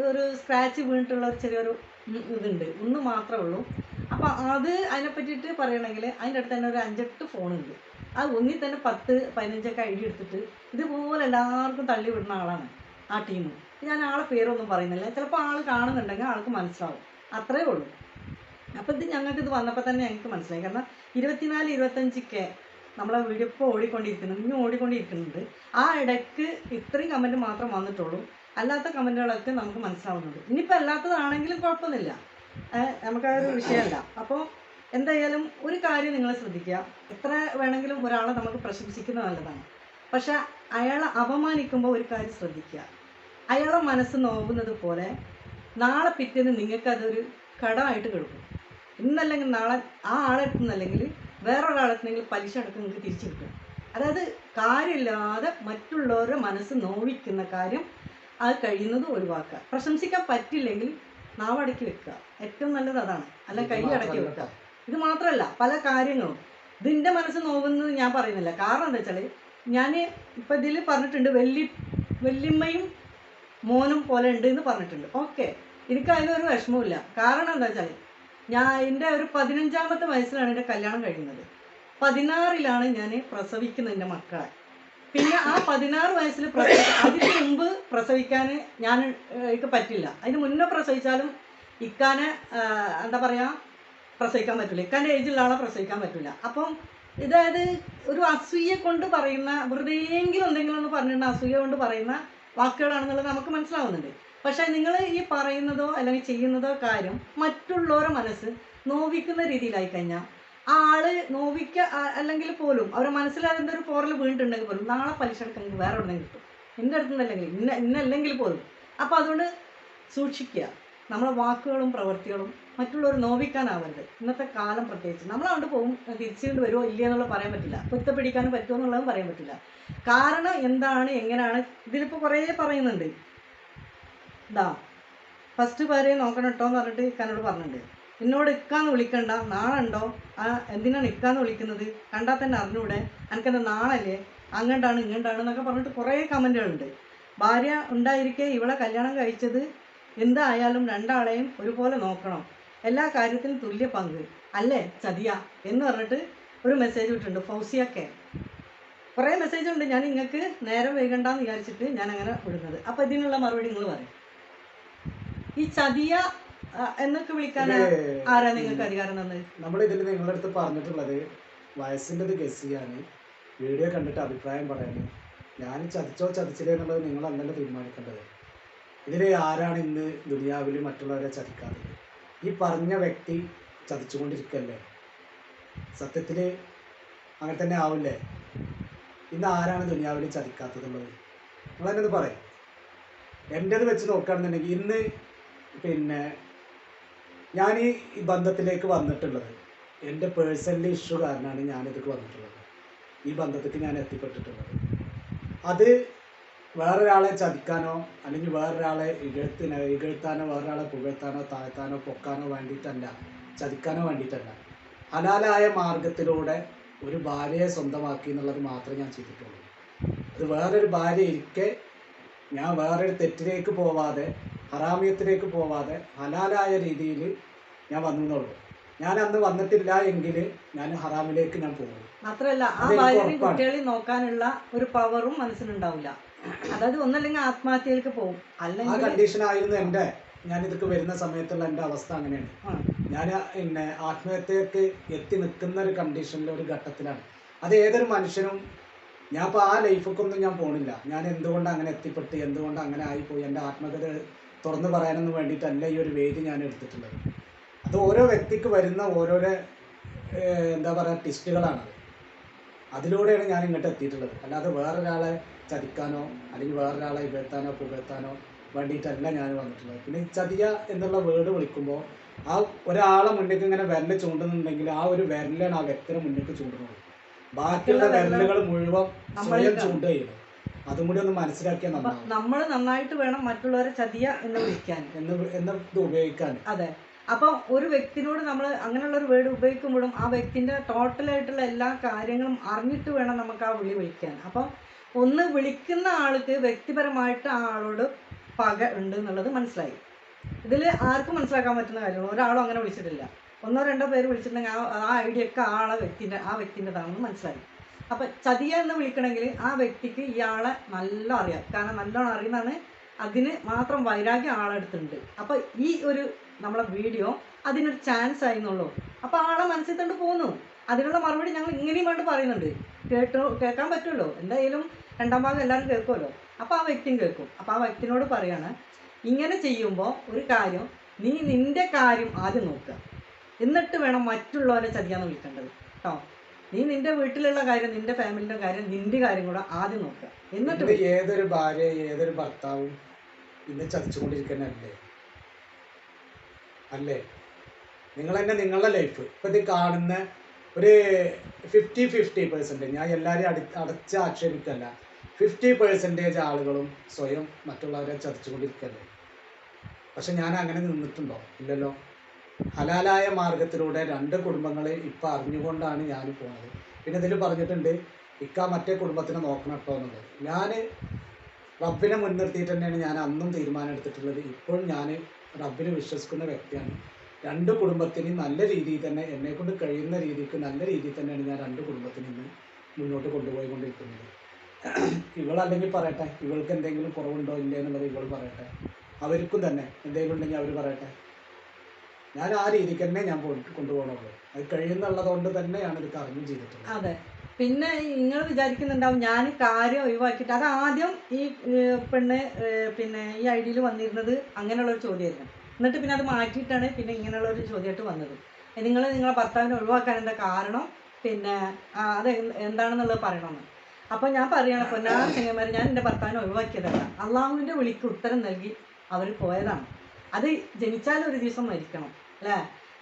ഒരു സ്ക്രാച്ച് വീണിട്ടുള്ള ചെറിയൊരു ഇതുണ്ട്. ഒന്ന് മാത്രമേ ഉള്ളൂ. അപ്പം അത് അതിനെ പറ്റിയിട്ട് പറയണമെങ്കിൽ അതിന്റെ അടുത്ത് തന്നെ ഒരു അഞ്ചെട്ട് ഫോണുണ്ട്. അത് ഒന്നിൽ തന്നെ പത്ത് പതിനഞ്ചൊക്കെ എടുത്തിട്ട് ഇതുപോലെ എല്ലാവർക്കും തള്ളി വിടുന്ന ആളാണ് ആ ടീം. ഞാൻ ആളെ പേരൊന്നും പറയുന്നില്ല. ചിലപ്പോൾ ആൾ കാണുന്നുണ്ടെങ്കിൽ ആൾക്ക് മനസ്സിലാവും. അത്രേ ഉള്ളൂ. അപ്പം ഇത് ഞങ്ങൾക്ക് ഇത് വന്നപ്പോൾ തന്നെ ഞങ്ങൾക്ക് മനസ്സിലായി. കാരണം ഇരുപത്തിനാല് ഇരുപത്തഞ്ച് കെ നമ്മളെ വീഡിയോ ഇപ്പോൾ ഓടിക്കൊണ്ടിരിക്കുന്നത് ഇനി ഓടിക്കൊണ്ടിരിക്കുന്നുണ്ട് ആ ഇടയ്ക്ക് ഇത്രയും കമന്റ് മാത്രം വന്നിട്ടുള്ളൂ. അല്ലാത്ത കമന്റുകളൊക്കെ നമുക്ക് മനസ്സിലാവുന്നുണ്ട്. ഇനിയിപ്പോൾ അല്ലാത്തതാണെങ്കിലും കുഴപ്പമൊന്നുമില്ല. നമുക്കതൊരു വിഷയമല്ല. അപ്പോൾ എന്തായാലും ഒരു കാര്യം നിങ്ങൾ ശ്രദ്ധിക്കുക. എത്ര വേണമെങ്കിലും ഒരാളെ നമുക്ക് പ്രശംസിക്കുന്നത് നല്ലതാണ്. പക്ഷെ അയാളെ അപമാനിക്കുമ്പോൾ ഒരു കാര്യം ശ്രദ്ധിക്കുക. അയാളെ മനസ്സ് നോവുന്നത് പോലെ നാളെ പിറ്റേന്ന് നിങ്ങൾക്കതൊരു കടമായിട്ട് കിടക്കും. ഇന്നല്ലെങ്കിൽ നാളെ ആ ആളെടുത്തുന്നല്ലെങ്കിൽ നിങ്ങൾ പലിശ അടക്കം നിങ്ങൾക്ക് തിരിച്ചു കിട്ടും. അതായത് കാര്യമില്ലാതെ മറ്റുള്ളവരുടെ മനസ്സ് നോവിക്കുന്ന കാര്യം അത് കഴിയുന്നത് ഒഴിവാക്കുക പ്രശംസിക്കാൻ പറ്റില്ലെങ്കിൽ നാവടക്കി വെക്കുക. ഏറ്റവും നല്ലത് അതാണ്. അല്ല കൈ അടക്കി വെക്കുക. ഇത് മാത്രമല്ല പല കാര്യങ്ങളും. ഇതിന്റെ മനസ്സ് നോവുന്നത് ഞാൻ പറയുന്നില്ല. കാരണം എന്താ വെച്ചാൽ ഞാൻ ഇപ്പം ഇതിൽ പറഞ്ഞിട്ടുണ്ട് വെല്ലി വല്യമ്മയും മോനും പോലെ ഉണ്ട് എന്ന് പറഞ്ഞിട്ടുണ്ട്. ഓക്കെ. എനിക്ക് അതിലൊരു ഇല്ല കാരണം എന്താ വെച്ചാൽ ഞാൻ എന്റെ ഒരു പതിനഞ്ചാമത്തെ വയസ്സിലാണ് എന്റെ കല്യാണം കഴിയുന്നത്. പതിനാറിലാണ് ഞാൻ പ്രസവിക്കുന്നത് എന്റെ മക്കളെ. പിന്നെ ആ പതിനാറ് വയസ്സിൽ അതിന് മുമ്പ് പ്രസവിക്കാൻ ഞാൻ എനിക്ക് പറ്റില്ല. അതിന് മുന്നേ പ്രസവിച്ചാലും ഇക്കാനെ എന്താ പറയുക പ്രസവിക്കാൻ പറ്റില്ല ഇക്കാന്റെ ഏജിലുള്ള ആളെ പ്രസവിക്കാൻ പറ്റില്ല അപ്പം ഇതായത് ഒരു അസൂയ കൊണ്ട് പറയുന്ന വെറുതെയെങ്കിലും എന്തെങ്കിലും ഒന്ന് പറഞ്ഞിട്ടുണ്ടെങ്കിൽ അസൂയ കൊണ്ട് പറയുന്ന വാക്കുകളാണെന്നുള്ളത് നമുക്ക് മനസ്സിലാവുന്നുണ്ട്. പക്ഷേ നിങ്ങൾ ഈ പറയുന്നതോ അല്ലെങ്കിൽ ചെയ്യുന്നതോ കാര്യം മറ്റുള്ളവരുടെ മനസ്സ് നോവിക്കുന്ന രീതിയിലായി കഴിഞ്ഞാൽ ആ ആൾ നോവിക്ക അല്ലെങ്കിൽ പോലും അവരുടെ മനസ്സിലാകുന്ന ഒരു പോറൽ വീണിട്ടുണ്ടെങ്കിൽ പോലും നാളെ പലിശ എടുക്കെങ്കിൽ വേറെ എവിടെയെങ്കിലും കിട്ടും. എന്റെ അടുത്ത് നിന്നല്ലെങ്കിൽ ഇന്ന ഇന്നല്ലെങ്കിൽ പോലും. അപ്പോൾ അതുകൊണ്ട് സൂക്ഷിക്കുക. നമ്മളെ വാക്കുകളും പ്രവൃത്തികളും മറ്റുള്ളവർ നോവിക്കാനാവരുത്. ഇന്നത്തെ കാലം പ്രത്യേകിച്ച് അങ്ങോട്ട് പോകും തിരിച്ചുകൊണ്ട് വരുമോ ഇല്ല എന്നുള്ളത് പറയാൻ പറ്റില്ല. കുറ്റപ്പിടിക്കാനും പറ്റുമോ എന്നുള്ളതും പറയാൻ പറ്റില്ല. കാരണം എന്താണ് എങ്ങനെയാണ് ഇതിലിപ്പോൾ കുറേ പറയുന്നുണ്ട്. ഇതാ ഫസ്റ്റ് പേരെയും നോക്കണം കേട്ടോ എന്ന് പറഞ്ഞിട്ട് ഇക്കാനോട് പറഞ്ഞിട്ടുണ്ട്. എന്നോട് ഇക്കാന്ന് വിളിക്കണ്ട നാളുണ്ടോ ആ എന്തിനാണ് ഇക്കാന്ന് വിളിക്കുന്നത്? കണ്ടാൽ തന്നെ അറിഞ്ഞൂടെ? എനിക്കെന്താ നാളല്ലേ? അങ്ങണ്ടാണ് ഇങ്ങണ്ടാണ് എന്നൊക്കെ പറഞ്ഞിട്ട് കുറേ കമന്റുകളുണ്ട് ഭാര്യ ഉണ്ടായിരിക്കെ ഇവളെ കല്യാണം കഴിച്ചത് എന്തായാലും രണ്ടാളെയും ഒരുപോലെ നോക്കണം. എല്ലാ കാര്യത്തിലും തുല്യ പങ്ക്. അല്ലേ ചതിയ? എന്ന് പറഞ്ഞിട്ട് ഒരു മെസ്സേജ് വിട്ടിട്ടുണ്ട് ഫൗസിയൊക്കെ. കുറേ മെസ്സേജ് ഉണ്ട്. ഞാൻ നിങ്ങൾക്ക് നേരം വൈകണ്ടെന്ന് വിചാരിച്ചിട്ട് ഞാൻ അങ്ങനെ വിടുന്നത്. അപ്പോൾ ഇതിനുള്ള മറുപടി നിങ്ങൾ പറയും. ഈ ചതിയ എന്നൊക്കെ വിളിക്കാൻ ആരാ നിങ്ങൾക്ക് അധികാരം തന്നത്? നമ്മൾ ഇതിൽ നിങ്ങളുടെ അടുത്ത് പറഞ്ഞിട്ടുള്ളത് വയസ്സിന്റെത് ഗസ് ചെയ്യാന് വീഡിയോ കണ്ടിട്ട് അഭിപ്രായം പറയാന്. ഞാൻ ചതിച്ചോ ചതിച്ചില്ലേ എന്നുള്ളത് നിങ്ങളല്ലല്ലോ തീരുമാനിക്കേണ്ടത്. ഇതിൽ ആരാണ് ഇന്ന് ദുനിയാവിൽ മറ്റുള്ളവരെ ചതിക്കാത്തത്? ഈ പറഞ്ഞ വ്യക്തി ചതിച്ചുകൊണ്ടിരിക്കല്ലേ? സത്യത്തിൽ അങ്ങനെ തന്നെ ആവില്ലേ? ഇന്ന് ആരാണ് ദുനിയാവിൽ ചതിക്കാത്തതുള്ളത് നിങ്ങളെന്നത് പറയും. എന്റെത് വെച്ച് നോക്കുകയാണെന്നുണ്ടെങ്കിൽ ഇന്ന് പിന്നെ ഞാൻ ഈ ബന്ധത്തിലേക്ക് വന്നിട്ടുള്ളത്. എന്റെ പേഴ്സണൽ ഇഷ്യൂ കാരണമാണ് ഞാനിതൊക്കെ വന്നിട്ടുള്ളത്. ഈ ബന്ധത്തിലേക്ക് ഞാൻ എത്തിപ്പെട്ടിട്ടുള്ളത്. അത് വേറൊരാളെ ചതിക്കാനോ അല്ലെങ്കിൽ വേറൊരാളെ ഇകഴ്ത്തിനോ ഇകഴ്ത്താനോ വേറൊരാളെ പുകഴ്ത്താനോ താഴ്ത്താനോ പൊക്കാനോ വേണ്ടിയിട്ടല്ല ചതിക്കാനോ വേണ്ടിയിട്ടല്ല. ഹലാലായ മാർഗത്തിലൂടെ ഒരു ഭാര്യയെ സ്വന്തമാക്കി എന്നുള്ളത് മാത്രമേ ഞാൻ ചെയ്തിട്ടുള്ളൂ. അത് വേറൊരു ഭാര്യ ഇരിക്കെ ഞാൻ വേറൊരു തെറ്റിലേക്ക് പോവാതെ ഹറാമിയത്തിലേക്ക് പോവാതെ ഹലാലായ രീതിയിൽ ഞാൻ വന്നോളൂ ഞാൻ അന്ന് വന്നിട്ടില്ല എങ്കിൽ ഞാൻ ഹറാമിലേക്ക് ഞാൻ പോകും. മാത്രമല്ല ആ ഭാര്യയും ഉറപ്പാണ്. നോക്കാനുള്ള ഒരു പവറും മനസ്സിലുണ്ടാവില്ല. അതായത് ഒന്നല്ലെങ്കിൽ ആത്മഹത്യയിലേക്ക് പോകും. അല്ലെങ്കിൽ കണ്ടീഷൻ ആയിരുന്നു എന്റെ. ഞാൻ ഇതൊക്കെ വരുന്ന സമയത്തുള്ള എന്റെ അവസ്ഥ അങ്ങനെയാണ്. ഞാൻ പിന്നെ ആത്മഹത്യക്ക് എത്തി നിൽക്കുന്ന ഒരു കണ്ടീഷനിലെ ഒരു ഘട്ടത്തിലാണ്. അത് ഏതൊരു മനുഷ്യനും ഞാൻ ഇപ്പോൾ ആ ലൈഫൊക്കൊന്നും ഞാൻ പോണില്ല. ഞാൻ എന്തുകൊണ്ട് അങ്ങനെ എത്തിപ്പെട്ട് എന്തുകൊണ്ട് അങ്ങനെ ആയിപ്പോയി എന്റെ ആത്മകഥ തുറന്നു പറയാനൊന്നും വേണ്ടിയിട്ടല്ല ഈ ഒരു വേദി ഞാൻ എടുത്തിട്ടുള്ളത്. അത് ഓരോ വ്യക്തിക്ക് വരുന്ന ഓരോരോ എന്താ പറയുക ടിസ്റ്റുകളാണത്. അതിലൂടെയാണ് ഞാൻ ഇങ്ങോട്ട് എത്തിയിട്ടുള്ളത്. അല്ലാതെ വേറൊരാളെ ചതിക്കാനോ അല്ലെങ്കിൽ വേറൊരാളെ ഇകഴ്ത്താനോ പുകഴ്ത്താനോ വേണ്ടിയിട്ടല്ല ഞാൻ വന്നിട്ടുള്ളത്. പിന്നെ ചതിയ എന്നുള്ള വേർഡ് വിളിക്കുമ്പോൾ ആ ഒരാളെ മുന്നേക്ക് ഇങ്ങനെ വിരൽ ചൂണ്ടുന്നുണ്ടെങ്കിൽ ആ ഒരു വിരലാണ് ആ വ്യക്തിയുടെ മുന്നേക്ക് ചൂണ്ടുന്നത്. ബാക്കിയുള്ള വിരലുകൾ മുഴുവൻ സ്വയം ചൂണ്ടുകയാണ്. അതും കൂടി ഒന്ന് മനസ്സിലാക്കിയാൽ അപ്പൊ നമ്മൾ നന്നായിട്ട് വേണം മറ്റുള്ളവരെ ചതിയ എന്ന് വിളിക്കാൻ. എന്ന് എന്ന് ഇത് ഉപയോഗിക്കാൻ. അതെ. അപ്പോൾ ഒരു വ്യക്തിനോട് നമ്മൾ അങ്ങനെയുള്ള ഒരു വേർഡ് ഉപയോഗിക്കുമ്പോഴും ആ വ്യക്തിന്റെ ടോട്ടലായിട്ടുള്ള എല്ലാ കാര്യങ്ങളും അറിഞ്ഞിട്ട് വേണം നമുക്ക് ആ വിളി വിളിക്കാൻ. അപ്പം ഒന്ന് വിളിക്കുന്ന ആൾക്ക് വ്യക്തിപരമായിട്ട് ആ ആളോട് പക ഉണ്ട് എന്നുള്ളത് മനസ്സിലായി. ഇതിൽ ആർക്കും മനസ്സിലാക്കാൻ പറ്റുന്ന കാര്യമാണ് ഒരാളും അങ്ങനെ വിളിച്ചിട്ടില്ല. ഒന്നോ രണ്ടോ പേര് വിളിച്ചിട്ടുണ്ടെങ്കിൽ ആ ആ ഐഡിയ ഒക്കെ ആ ആളെ വ്യക്തിന്റെ ആ വ്യക്തിന്റെതാണെന്ന് മനസ്സിലായി. അപ്പം ചതിയ എന്ന് വിളിക്കണമെങ്കിൽ ആ വ്യക്തിക്ക് ഇയാളെ നല്ല അറിയാം. കാരണം നല്ലോണം അറിയുന്നതാണ്. അതിന് മാത്രം വൈരാഗ്യം ആളെടുത്തുണ്ട് അപ്പോൾ ഈ ഒരു നമ്മളെ വീഡിയോ അതിനൊരു ചാൻസ് ആയിരുന്നുള്ളൂ അപ്പോൾ ആളെ മനസ്സിൽ തന്നെ പോന്നു. അതിനുള്ള മറുപടി ഞങ്ങൾ ഇങ്ങനെയും വേണ്ടി പറയുന്നുണ്ട്. കേട്ടോ കേൾക്കാൻ പറ്റുമല്ലോ? എന്തായാലും രണ്ടാം ഭാഗം എല്ലാവരും കേൾക്കുമല്ലോ? അപ്പോൾ ആ വ്യക്തിയും കേൾക്കും. അപ്പോൾ ആ വ്യക്തിനോട് പറയാണ് ഇങ്ങനെ ചെയ്യുമ്പോൾ ഒരു കാര്യം നീ നിന്റെ കാര്യം ആദ്യം നോക്കുക. എന്നിട്ട് വേണം മറ്റുള്ളവരെ ചതിയാന്ന് വിളിക്കേണ്ടത്. കേട്ടോ നീ നിന്റെ വീട്ടിലുള്ള കാര്യം നിന്റെ ഫാമിലിയുടെ കാര്യം നിന്റെ കാര്യം കൂടെ ആദ്യം നോക്കുക. എന്നിട്ട് ഏതൊരു ഭാര്യ ഏതൊരു ഭർത്താവും ഇന്ന് ചതിച്ചുകൊണ്ടിരിക്കുന്നല്ലേ അല്ലേ? നിങ്ങൾ തന്നെ നിങ്ങളുടെ ലൈഫ് ഇപ്പം ഇത് കാണുന്ന ഒരു ഫിഫ്റ്റി ഫിഫ്റ്റി പെർസെന്റേജ് ഞാൻ എല്ലാവരെയും അടി അടച്ച് ആക്ഷേപിക്കല്ല. ഫിഫ്റ്റി പെർസെന്റേജ് ആളുകളും സ്വയം മറ്റുള്ളവരെ ചതിച്ചുകൊണ്ടിരിക്കല്ലേ? പക്ഷെ ഞാൻ അങ്ങനെ നിന്നിട്ടുണ്ടോ? ഇല്ലല്ലോ. ഹലാലായ മാർഗത്തിലൂടെ രണ്ട് കുടുംബങ്ങളെ ഇപ്പം അറിഞ്ഞുകൊണ്ടാണ് ഞാൻ പോകുന്നത് പിന്നെ ഇതിൽ പറഞ്ഞിട്ടുണ്ട് ഇക്ക മറ്റേ കുടുംബത്തിനെ നോക്കണം കേട്ടോ എന്നുള്ളത്. ഞാൻ റബ്ബിനെ മുൻനിർത്തിയിട്ട് തന്നെയാണ് ഞാൻ അന്നും തീരുമാനം എടുത്തിട്ടുള്ളത് ഇപ്പോഴും ഞാൻ റബ്ബിനെ വിശ്വസിക്കുന്ന വ്യക്തിയാണ്. രണ്ട് കുടുംബത്തിനും നല്ല രീതിയിൽ തന്നെ എന്നെ കൊണ്ട് കഴിയുന്ന രീതിക്ക് നല്ല രീതിയിൽ തന്നെയാണ് ഞാൻ രണ്ട് കുടുംബത്തിനും ഇന്ന് മുന്നോട്ട് കൊണ്ടുപോയിക്കൊണ്ടിരിക്കുന്നത്. ഇവളല്ലെങ്കിൽ പറയട്ടെ ഇവൾക്ക് എന്തെങ്കിലും കുറവുണ്ടോ ഇല്ലേ എന്നുള്ളത് ഇവൾ പറയട്ടെ. അവർക്കും തന്നെ എന്തെങ്കിലും ഉണ്ടെങ്കിൽ അവർ പറയട്ടെ. ഞാൻ ആ രീതിക്ക് തന്നെ ഞാൻ കൊണ്ടുപോകണുള്ളൂ അത് കഴിയുന്നുള്ളത് കൊണ്ട് തന്നെയാണ് ഇത് അറിഞ്ഞും ചെയ്തിട്ടുള്ളത്. അതെ. പിന്നെ നിങ്ങൾ വിചാരിക്കുന്നുണ്ടാവും ഞാൻ കാര്യം ഒഴിവാക്കിയിട്ട് അത് ആദ്യം ഈ പെണ്ണ് പിന്നെ ഈ ഐഡിയയിൽ വന്നിരുന്നത് അങ്ങനെയുള്ള ഒരു ചോദ്യമായിരുന്നു. എന്നിട്ട് പിന്നെ അത് മാറ്റിയിട്ടാണ് പിന്നെ ഇങ്ങനെയുള്ള ഒരു ചോദ്യമായിട്ട് വന്നത്. നിങ്ങൾ നിങ്ങളെ ഭർത്താവിനെ ഒഴിവാക്കാൻ എന്താ കാരണം? പിന്നെ അത് എന്താണെന്നുള്ളത് പറയണമെന്ന് അപ്പോൾ ഞാൻ പറയുകയാണ് പൊന്നാ ചെങ്ങന്മാർ ഞാൻ എന്റെ ഭർത്താവിനെ ഒഴിവാക്കിയതല്ല. അള്ളാഹുവിന്റെ വിളിക്ക് ഉത്തരം നൽകി അവർ പോയതാണ്. അത് ജനിച്ചാൽ ഒരു ദിവസം മരിക്കണം അല്ലേ?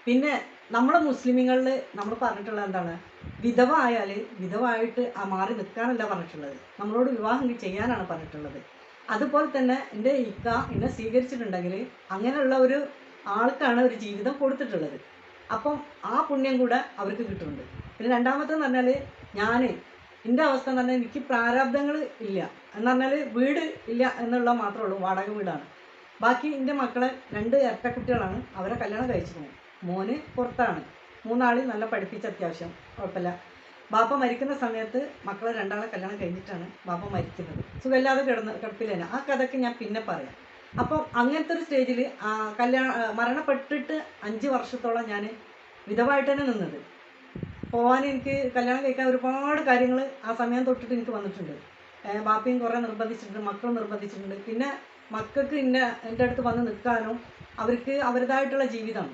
പിന്നെ നമ്മുടെ മുസ്ലിമുകളിൽ നമ്മൾ പറഞ്ഞിട്ടുള്ളത് എന്താണ്? വിധവ ആയാൽ വിധവ ആയിട്ട് ആ മാറി നിൽക്കാനല്ല പറഞ്ഞിട്ടുള്ളത്. നമ്മളോട് വിവാഹം ചെയ്യാനാണ് പറഞ്ഞിട്ടുള്ളത്. അതുപോലെ തന്നെ എന്റെ ഇക്ക എന്നെ സ്വീകരിച്ചിട്ടുണ്ടെങ്കിൽ അങ്ങനെയുള്ള ഒരു ആൾക്കാണ് ഒരു ജീവിതം കൊടുത്തിട്ടുള്ളത്. അപ്പം ആ പുണ്യം കൂടെ അവർക്ക് കിട്ടുന്നുണ്ട്. പിന്നെ രണ്ടാമത്തെന്ന് പറഞ്ഞാൽ ഞാൻ എന്റെ അവസ്ഥ എന്ന് പറഞ്ഞാൽ എനിക്ക് പ്രാരാബ്ദങ്ങൾ ഇല്ല. എന്ന് പറഞ്ഞാൽ വീട് ഇല്ല എന്നുള്ള മാത്രമേ ഉള്ളൂ. വാടക വീടാണ്. ബാക്കി എന്റെ മക്കളെ രണ്ട് ഇരട്ട കുട്ടികളാണ് അവരെ കല്യാണം കഴിച്ചിരുന്നു. മോന് പുറത്താണ്. മൂന്നാളി നല്ല പഠിപ്പിച്ച അത്യാവശ്യം. കുഴപ്പമില്ല. ബാപ്പ മരിക്കുന്ന സമയത്ത് മക്കളെ രണ്ടാളെ കല്യാണം കഴിഞ്ഞിട്ടാണ് ബാപ്പ മരിക്കുന്നത്. സുഖമില്ലാതെ കിടന്ന് കിടപ്പില്ല ആ കഥയ്ക്ക് ഞാൻ പിന്നെ പറയാം. അപ്പം അങ്ങനത്തെ ഒരു സ്റ്റേജിൽ കല്യാണം മരണപ്പെട്ടിട്ട് അഞ്ച് വർഷത്തോളം ഞാൻ വിധവായിട്ട് തന്നെ നിന്നത്. പോകാൻ എനിക്ക് കല്യാണം കഴിക്കാൻ ഒരുപാട് കാര്യങ്ങൾ ആ സമയം തൊട്ടിട്ട് എനിക്ക് വന്നിട്ടുണ്ട്. ബാപ്പയും കുറേ നിർബന്ധിച്ചിട്ടുണ്ട് മക്കളും നിർബന്ധിച്ചിട്ടുണ്ട്. പിന്നെ മക്കൾക്ക് ഇന്നെ എന്റെ അടുത്ത് വന്ന് നിൽക്കാനോ അവർക്ക് അവരുടേതായിട്ടുള്ള ജീവിതം.